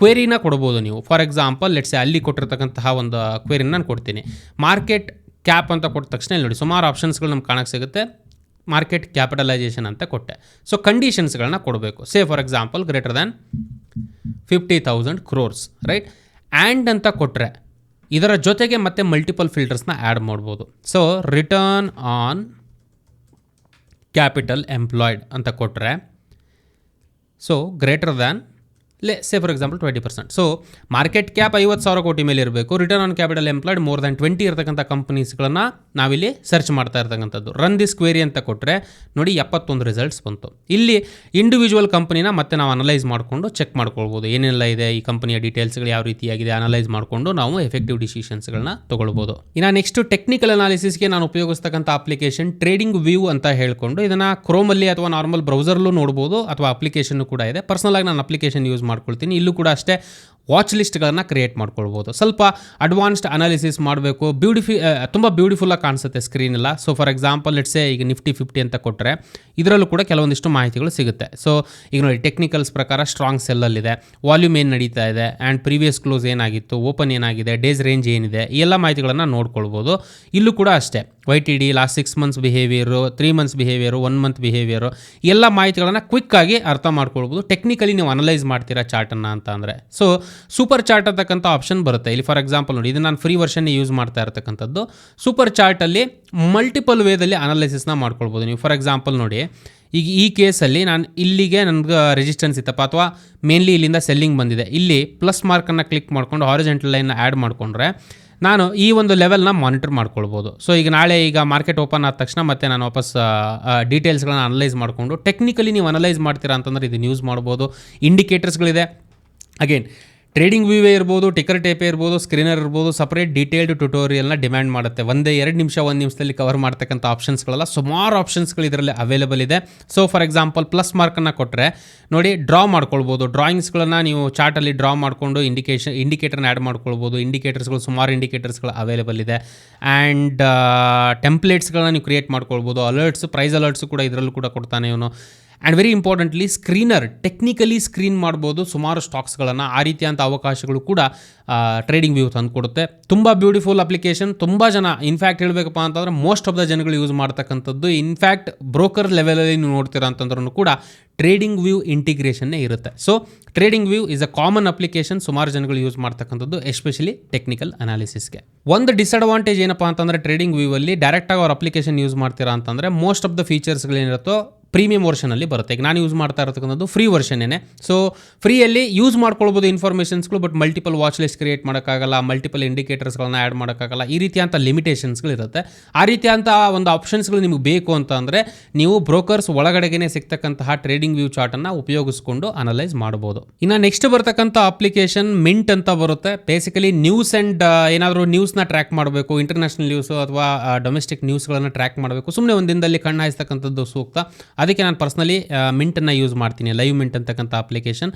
ಕ್ವೇರಿನ ಕೊಡ್ಬೋದು ನೀವು. ಫಾರ್ ಎಕ್ಸಾಂಪಲ್ ಲೆಟ್ಸ್ ಅಲ್ಲಿ ಕೊಟ್ಟಿರ್ತಕ್ಕಂತಹ ಒಂದು ಕ್ವೇರಿನ ನಾನು ಕೊಡ್ತೀನಿ. ಮಾರ್ಕೆಟ್ ಕ್ಯಾಪ್ ಅಂತ ಕೊಟ್ಟ ತಕ್ಷಣ ಇಲ್ಲಿ ನೋಡಿ, ಸುಮಾರು ಆಪ್ಷನ್ಸ್ಗಳು ನಮ್ಗೆ ಕಾಣಕ್ಕೆ ಸಿಗುತ್ತೆ. ಮಾರ್ಕೆಟ್ ಕ್ಯಾಪಿಟಲೈಸೇಷನ್ ಅಂತ ಕೊಟ್ಟೆ. ಸೊ ಕಂಡೀಷನ್ಸ್ಗಳನ್ನ ಕೊಡಬೇಕು. Say for example greater than fifty thousand crores right and ಅಂತ ಕೊಟ್ಟರೆ ಇದರ ಜೊತೆಗೆ ಮತ್ತೆ ಮಲ್ಟಿಪಲ್ ಫಿಲ್ಟರ್ಸ್ನ ಆ್ಯಡ್ ಮಾಡ್ಬೋದು. So return on capital employed ಅಂತ ಕೊಟ್ಟರೆ so greater than Le say for example twenty percent so market cap ಐವತ್ತು ಸಾವಿರ ಕೋಟಿ ಮೇಲೆ ಇರಬೇಕು. Return on capital employed more than twenty ಇರತಕ್ಕಂಥ ಕಂಪನೀಸ್ಗಳನ್ನು ನಾವಿಲ್ಲಿ ಸರ್ಚ್ ಮಾಡ್ತಾ ಇರ್ತಕ್ಕಂಥದ್ದು. ರನ್ ದಿಸ್ ಕ್ವೇರಿ ಅಂತ ಕೊಟ್ಟರೆ ನೋಡಿ ಎಪ್ಪತ್ತೊಂದು ರಿಸಲ್ಟ್ಸ್ ಬಂತು. ಇಲ್ಲಿ ಇಂಡಿವಿಜುವಲ್ ಕಂಪನಿನ ಮತ್ತೆ ನಾವು ಅನಲೈಸ್ ಮಾಡಿಕೊಂಡು ಚೆಕ್ ಮಾಡ್ಕೊಳ್ಬೋದು. ಏನೆಲ್ಲ ಇದೆ? ಈ ಕಂಪನಿಯ ಡೀಟೇಲ್ಸ್ಗಳು ಯಾವ ರೀತಿಯಾಗಿದೆ? ಅನಲೈಸ್ ಮಾಡಿಕೊಂಡು ನಾವು ಎಫೆಕ್ಟಿವ್ ಡಿಸಿಷನ್ಸ್ಗಳನ್ನ ತೊಗೊಳ್ಬೋದು. ಇನ್ನು ನೆಕ್ಸ್ಟ್ ಟೆಕ್ನಿಕಲ್ ಅನಾಲಿಸಿಸ್ಗೆ ನಾನು ಉಪಯೋಗಿಸ್ತಕ್ಕಂಥ ಅಪ್ಲಿಕೇಶನ್ ಟ್ರೇಡಿಂಗ್ ವ್ಯೂ ಅಂತ ಹೇಳ್ಕೊಂಡು ಇದನ್ನು ಕ್ರೋಮಲ್ಲಿ ಅಥವಾ ನಾರ್ಮಲ್ ಬ್ರೌಸರ್ಲ್ಲೂ ನೋಡ್ಬೋದು. ಅಥವಾ ಅಪ್ಲಿಕೇಶನ್ ಕೂಡ ಇದೆ. ಪರ್ಸನಲ್ ಆಗಿ ನಾನು ಅಪ್ಲಿಕೇಶನ್ ಯೂಸ್ ಮಾಡ್ಕೊಳ್ತೀನಿ. ಇಲ್ಲೂ ಕೂಡ ಅಷ್ಟೇ ವಾಚ್ ಲಿಸ್ಟ್ಗಳನ್ನು ಕ್ರಿಯೇಟ್ ಮಾಡ್ಕೊಳ್ಬೋದು. ಸ್ವಲ್ಪ ಅಡ್ವಾನ್ಸ್ಡ್ ಅನಾಲಿಸಿಸ್ ಮಾಡಬೇಕು. ಬ್ಯೂಟಿಫಿ ತುಂಬ ಬ್ಯೂಟಿಫುಲ್ಲಾಗಿ ಕಾಣಿಸುತ್ತೆ ಸ್ಕ್ರೀನ್ ಎಲ್ಲ. ಸೊ ಫಾರ್ ಎಕ್ಸಾಂಪಲ್ ಇಟ್ಸೆ ಈಗ ನಿಫ್ಟಿ ಫಿಫ್ಟಿ ಅಂತ ಕೊಟ್ಟರೆ ಇದರಲ್ಲೂ ಕೂಡ ಕೆಲವೊಂದಿಷ್ಟು ಮಾಹಿತಿಗಳು ಸಿಗುತ್ತೆ. ಸೊ ಈಗ ನೋಡಿ ಟೆಕ್ನಿಕಲ್ಸ್ ಪ್ರಕಾರ ಸ್ಟ್ರಾಂಗ್ ಸೆಲ್ಲಲ್ಲಿದೆ ವಾಲ್ಯೂಮ್ ಏನು ನಡೀತಾ ಇದೆ? ಆ್ಯಂಡ್ ಪ್ರೀವಿಯಸ್ ಕ್ಲೋಸ್ ಏನಾಗಿತ್ತು? ಓಪನ್ ಏನಾಗಿದೆ? ಡೇಸ್ ರೇಂಜ್ ಏನಿದೆ? ಈ ಎಲ್ಲ ಮಾಹಿತಿಗಳನ್ನು ನೋಡ್ಕೊಳ್ಬೋದು. ಇಲ್ಲೂ ಕೂಡ ಅಷ್ಟೇ. Y T D last six months behaviour three months behaviour one month behaviour ಎಲ್ಲ ಮಾಹಿತಿಗಳನ್ನು ಕ್ವಿಕ್ಕಾಗಿ ಅರ್ಥ ಮಾಡ್ಕೊಳ್ಬೋದು. ಟೆಕ್ನಿಕಲಿ ನೀವು ಅನಲೈಸ್ ಮಾಡ್ತೀರಾ ಚಾರ್ಟನ್ನು ಅಂತ ಅಂದರೆ. ಸೊ ಸೂಪರ್ ಚಾರ್ಟ್ ಅಂತಕ್ಕಂಥ ಆಪ್ಷನ್ ಬರುತ್ತೆ. ಇಲ್ಲಿ ಫಾರ್ ಎಕ್ಸಾಂಪಲ್ ನೋಡಿ ಇದು ನಾನು ಫ್ರೀ ವರ್ಷನ್ನೇ ಯೂಸ್ ಮಾಡ್ತಾ ಇರತಕ್ಕಂಥದ್ದು. ಸೂಪರ್ ಚಾರ್ಟಲ್ಲಿ ಮಲ್ಟಿಪಲ್ ವೇದಲ್ಲಿ ಅನಾಲಿಸಿಸ್ನ ಮಾಡ್ಕೊಳ್ಬೋದು. ನೀವು ಫಾರ್ ಎಕ್ಸಾಂಪಲ್ ನೋಡಿ, ಈಗ ಈ ಕೇಸಲ್ಲಿ ನಾನು ಇಲ್ಲಿಗೆ ನನಗೆ ರೆಜಿಸ್ಟೆನ್ಸ್ ಇತ್ತಪ್ಪ ಅಥವಾ ಮೇನ್ಲಿ ಇಲ್ಲಿಂದ ಸೆಲ್ಲಿಂಗ್ ಬಂದಿದೆ. ಇಲ್ಲಿ ಪ್ಲಸ್ ಮಾರ್ಕನ್ನು ಕ್ಲಿಕ್ ಮಾಡ್ಕೊಂಡು ಹಾರಿಜೆಂಟಲ್ ಲೈನ್ನ ಆ್ಯಡ್ ಮಾಡಿಕೊಂಡ್ರೆ ನಾನು ಈ ಒಂದು ಲೆವೆಲ್ನ ಮಾನಿಟರ್ ಮಾಡ್ಕೊಳ್ಬೋದು. ಸೊ ಈಗ ನಾಳೆ ಈಗ ಮಾರ್ಕೆಟ್ ಓಪನ್ ಆದ ತಕ್ಷಣ ಮತ್ತೆ ನಾನು ವಾಪಸ್ ಡೀಟೇಲ್ಸ್ಗಳನ್ನ ಅನಲೈಸ್ ಮಾಡಿಕೊಂಡು ಟೆಕ್ನಿಕಲಿ ನೀವು ಅನಲೈಸ್ ಮಾಡ್ತೀರಾ ಅಂತಂದರೆ ಇದನ್ನು ಯೂಸ್ ಮಾಡ್ಬೋದು. ಇಂಡಿಕೇಟರ್ಸ್ಗಳಿದೆ ಅಗೇನ್ ಟ್ರೇಡಿಂಗ್ ವ್ಯೂವೇ ಇರ್ಬೋದು ಟಿಕರ್ ಟೇಪೇ ಇರ್ಬೋದು ಸ್ಕ್ರೀನರ್ ಇರ್ಬೋದು ಸಪ್ರೇಟ್ ಡೀಟೇಲ್ಡ್ ಟ್ಯುಟೋರಿಯಲ್ನ ಡಿಮ್ಯಾಂಡ್ ಮಾಡುತ್ತೆ. ಒಂದೇ ಎರಡು ನಿಮಿಷ, ಒಂದು ನಿಮಿಷದಲ್ಲಿ ಕವರ್ ಮಾಡ್ತಕ್ಕಂಥ ಆಪ್ಷನ್ಸ್ಗಳೆಲ್ಲ ಸುಮಾರು ಆಪ್ಷನ್ಸ್ಗಳು ಇದರಲ್ಲಿ ಅವೈಲೇಬಲ್ ಇದೆ. ಸೊ ಫಾರ್ ಎಕ್ಸಾಂಪಲ್ ಪ್ಲಸ್ ಮಾರ್ಕನ್ನು ಕೊಟ್ಟರೆ ನೋಡಿ ಡ್ರಾ ಮಾಡ್ಕೊಳ್ಬೋದು. ಡ್ರಾಯಿಂಗ್ಸ್ಗಳನ್ನು ನೀವು ಚಾರ್ಟಲ್ಲಿ ಡ್ರಾ ಮಾಡಿಕೊಂಡು ಇಂಡಿಕೇಶನ್ ಇಂಡಿಕೇಟರ್ನ ಆ್ಯಡ್ ಮಾಡ್ಕೊಳ್ಬೋದು. ಇಂಡಿಕೇಟರ್ಸ್ಗಳು ಸುಮಾರು ಇಂಡಿಕೇಟರ್ಸ್ಗಳು ಅವೈಲೇಬಲ್ ಇದೆ. ಆ್ಯಂಡ್ ಟೆಂಪ್ಲೇಟ್ಸ್ಗಳನ್ನ ನೀವು ಕ್ರಿಯೇಟ್ ಮಾಡ್ಕೊಳ್ಬೋದು. ಅಲರ್ಟ್ಸ್ ಪ್ರೈಸ್ ಅಲರ್ಟ್ಸ್ ಕೂಡ ಇದರಲ್ಲೂ ಕೂಡ ಕೊಡ್ತಾನೆ ಇವನು. And very importantly screener technically screen ಮಾಡ್ಬೋದು ಸುಮಾರು ಸ್ಟಾಕ್ಸ್ಗಳನ್ನು ಆ ರೀತಿಯಂಥ ಅವಕಾಶಗಳು ಕೂಡ ಟ್ರೇಡಿಂಗ್ ವ್ಯೂ ತಂದು ಕೊಡುತ್ತೆ. ತುಂಬ ಬ್ಯೂಟಿಫುಲ್ ಅಪ್ಲಿಕೇಶನ್ ತುಂಬ ಜನ ಇನ್ಫ್ಯಾಕ್ಟ್ ಹೇಳಬೇಕಪ್ಪ ಅಂತಂದರೆ ಮೋಸ್ಟ್ ಆಫ್ ದ ಜನಗಳು ಯೂಸ್ ಮಾಡ್ತಕ್ಕಂಥದ್ದು. ಇನ್ಫ್ಯಾಕ್ಟ್ ಬ್ರೋಕರ್ ಲೆವೆಲಲ್ಲಿ ನೀವು ನೋಡ್ತೀರಾ ಅಂತಂದ್ರೂ ಕೂಡ ಟ್ರೇಡಿಂಗ್ ವ್ಯೂ ಇಂಟಿಗ್ರೇಷನ್ನೇ ಇರುತ್ತೆ. So trading view is a common application ಸುಮಾರು ಜನಗಳು ಯೂಸ್ ಮಾಡ್ತಕ್ಕಂಥದ್ದು ಎಸ್ಪೆಷಲಿ ಟೆಕ್ನಿಕಲ್ ಅನಾಲಿಸಿಸ್ಗೆ ಒಂದು ಡಿಸ್ಅಡ್ವಾಂಟೇಜ್ ಏನಪ್ಪ ಅಂತಂದರೆ ಟ್ರೇಡಿಂಗ್ ವ್ಯೂ ಅಲ್ಲಿ ಡೈರೆಕ್ಟಾಗಿ ಅವ್ರ ಅಪ್ಲಿಕೇಶನ್ ಯೂಸ್ ಮಾಡ್ತೀರಾ ಅಂತಂದರೆ ಮೋಸ್ಟ್ ಆಫ್ ದ ಫೀಚರ್ಸ್ಗಳೇನಿರುತ್ತೋ ಪ್ರೀಮಿಯಂ ವರ್ಷನಲ್ಲಿ ಬರುತ್ತೆ. ಈಗ ನಾನು ಯೂಸ್ ಮಾಡ್ತಾ ಇರತಕ್ಕಂಥದ್ದು ಫ್ರೀ ವರ್ಷನ್ನೇ. ಸೊ ಫ್ರೀಯಲ್ಲಿ ಯೂಸ್ ಮಾಡ್ಕೊಳ್ಬೋದು ಇನ್ಫಾರ್ಮೇಷನ್ಸ್ಗಳು but multiple watch list create ಮಾಡೋಕ್ಕಾಗಲ್ಲ ಮಲ್ಟಿಪಲ್ ಇಂಡಿಕೇಟರ್ಸ್ಗಳನ್ನ ಆ್ಯಡ್ ಮಾಡೋಕ್ಕಾಗಲ್ಲ, ಈ ರೀತಿಯಂಥ ಲಿಮಿಟೇಷನ್ಸ್ಗಳಿರುತ್ತೆ ಆ ರೀತಿಯಂಥ ಒಂದು ಆಪ್ಷನ್ಸ್ಗಳು ನಿಮಗೆ ಬೇಕು ಅಂತ ಅಂದರೆ ನೀವು ಬ್ರೋಕರ್ಸ್ ಒಳಗಡೆಗೆ ಸಿಗ್ತಕ್ಕಂತಹ ಟ್ರೇಡಿಂಗ್ ವ್ಯೂ ಚಾರ್ಟನ್ನು ಉಪಯೋಗಿಸ್ಕೊಂಡು ಅನಲೈಸ್ ಮಾಡ್ಬೋದು. ಇನ್ನು ನೆಕ್ಸ್ಟ್ ಬರ್ತಕ್ಕಂಥ ಅಪ್ಲಿಕೇಶನ್ ಮಿಂಟ್ ಅಂತ ಬರುತ್ತೆ. ಬೇಸಿಕಲಿ ನ್ಯೂಸ್ ಆ್ಯಂಡ್ ಏನಾದರೂ ನ್ಯೂಸ್ನ ಟ್ರ್ಯಾಕ್ ಮಾಡಬೇಕು ಇಂಟರ್ನ್ಯಾಷನಲ್ ನ್ಯೂಸು ಅಥವಾ ಡೊಮೆಸ್ಟಿಕ್ ನ್ಯೂಸ್ಗಳನ್ನು ಟ್ರ್ಯಾಕ್ ಮಾಡಬೇಕು. ಸುಮ್ಮನೆ ಒಂದು ದಿನದಲ್ಲಿ ಕಣ್ಣು ಹಾಯಿಸ್ತಕ್ಕಂಥದ್ದು ಸೂಕ್ತ. ಅದಕ್ಕೆ ನಾನು ಪರ್ಸ್ನಲಿ ಮಿಂಟನ್ನು ಯೂಸ್ ಮಾಡ್ತೀನಿ. ಲೈವ್ ಮಿಂಟ್ ಅಂತಕ್ಕಂಥ ಅಪ್ಲಿಕೇಶನ್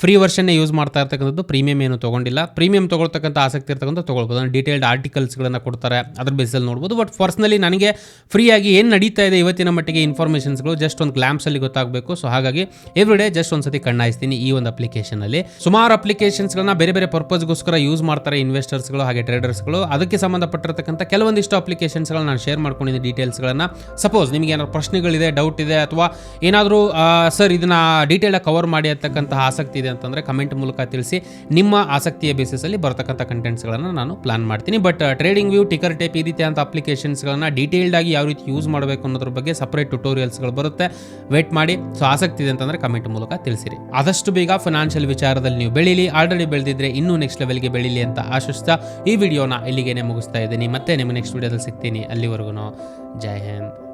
ಫ್ರೀ ವರ್ಷನ್ನೇ ಯೂಸ್ ಮಾಡ್ತಾ ಇರ್ತಕ್ಕಂಥದ್ದು ಪ್ರೀಮಿಯಂ ಏನು ತೊಗೊಂಡಿಲ್ಲ. ಪ್ರೀಮಿಯಂ ತೊಗೊಳ್ತಕ್ಕಂಥ ಆಸಕ್ತಿ ಇರ್ತಕ್ಕಂಥ ತೊಗೊಳ್ಬೋದು. ಡೀಟೇಲ್ಡ್ ಆರ್ಟಿಕಲ್ಸ್ಗಳನ್ನು ಕೊಡ್ತಾರೆ. ಅದ್ರ ಬೇಸಲ್ಲಿ ನೋಡ್ಬೋದು. ಬಟ್ ಪರ್ಸ್ನಲಿ ನನಗೆ ಫ್ರೀಯಾಗಿ ಏನು ನಡೀತಾ ಇದೆ ಇವತ್ತಿನ ಮಟ್ಟಿಗೆ ಇನ್ಫಾರ್ಮೇಷನ್ಸ್ಗಳು ಜಸ್ಟ್ ಒಂದು ಗ್ಲಾಮ್ಸಲ್ಲಿ ಗೊತ್ತಾಗಬೇಕು. ಸೊ ಹಾಗಾಗಿ ಎವ್ರಿ ಡೇ ಜಸ್ಟ್ ಒಂದು ಸತಿ ಕಣ್ಣಾಯಿಸ್ತೀನಿ ಈ ಒಂದು ಅಪ್ಲಿಕೇಶನಲ್ಲಿ ಸುಮಾರು ಅಪ್ಲಿಕೇಶನ್ಸ್ಗಳನ್ನ ಬೇರೆ ಬೇರೆ ಪರ್ಪಸ್ಗೋಸ್ಕರ ಯೂಸ್ ಮಾಡ್ತಾರೆ ಇನ್ವೆಸ್ಟರ್ಸ್ಗಳು ಹಾಗೆ ಟ್ರೇಡರ್ಸ್ಗಳು ಅದಕ್ಕೆ ಸಂಬಂಧಪಟ್ಟಿರತಕ್ಕಂಥ ಕೆಲವೊಂದಿಷ್ಟು ಅಪ್ಲಿಕೇಶನ್ಸ್ಗಳನ್ನ ನಾನು ಶೇರ್ ಮಾಡ್ಕೊಂಡಿದ್ದೀನಿ ಡೀಟೇಲ್ಸ್ಗಳನ್ನು ಸಪೋಸ್ ನಿಮಗೆ ಏನಾದ್ರು ಪ್ರಶ್ನೆಗಳಿದೆ ಡೌಟ್ ಇದೆ, ಅಥವಾ ಏನಾದರೂ ಸರ್ ಇದನ್ನ ಡೀಟೇಲಾಗಿ ಕವರ್ ಮಾಡಿ ಅಂತಕ್ಕಂತಹ ಆಸಕ್ತಿ ಇದೆ ಅಂತಂದರೆ ಕಮೆಂಟ್ ಮೂಲಕ ತಿಳಿಸಿ ನಿಮ್ಮ ಆಸಕ್ತಿಯ ಬೇಸಿಸಲ್ಲಿ ಬರತಕ್ಕಂಥ ಕಂಟೆಂಟ್ಸ್ಗಳನ್ನು ನಾನು ಪ್ಲಾನ್ ಮಾಡ್ತೀನಿ. But trading view ticker tape ಈ ರೀತಿಯಂಥ ಅಪ್ಲಿಕೇಶನ್ಸ್ಗಳನ್ನ ಡೀಟೇಲ್ಡ್ ಆಗಿ ಯಾವ ರೀತಿ ಯೂಸ್ ಮಾಡಬೇಕು ಅನ್ನೋದ್ರ ಬಗ್ಗೆ ಸಪ್ರೇಟ್ ಟ್ಯುಟೋರಿಯಲ್ಸ್ಗಳು ಬರುತ್ತೆ. ವೇಟ್ ಮಾಡಿ. ಸೊ ಆಸಕ್ತಿ ಇದೆ ಅಂತಂದರೆ ಕಮೆಂಟ್ ಮೂಲಕ ತಿಳಿಸಿರಿ. ಆದಷ್ಟು ಬೇಗ ಫಿನಾನ್ಷಿಯಲ್ ವಿಚಾರದಲ್ಲಿ ನೀವು ಬೆಳೀಲಿ. ಆಲ್ರೆಡಿ ಬೆಳೆದಿದ್ರೆ ಇನ್ನೂ ನೆಕ್ಸ್ಟ್ ಲೆವೆಲ್ಗೆ ಬೆಳೀಲಿ ಅಂತ ಆಶಿಸ್ತಾ ಈ ವಿಡಿಯೋನ ಇಲ್ಲಿಗೇನೆ ಮುಗಿಸ್ತಾ ಇದ್ದೀನಿ. ಮತ್ತೆ ನಿಮ್ಮ ನೆಕ್ಸ್ಟ್ ವಿಡಿಯೋದಲ್ಲಿ ಸಿಗ್ತೀನಿ. ಅಲ್ಲಿವರೆಗೂ ಜೈ ಹಿಂದ್.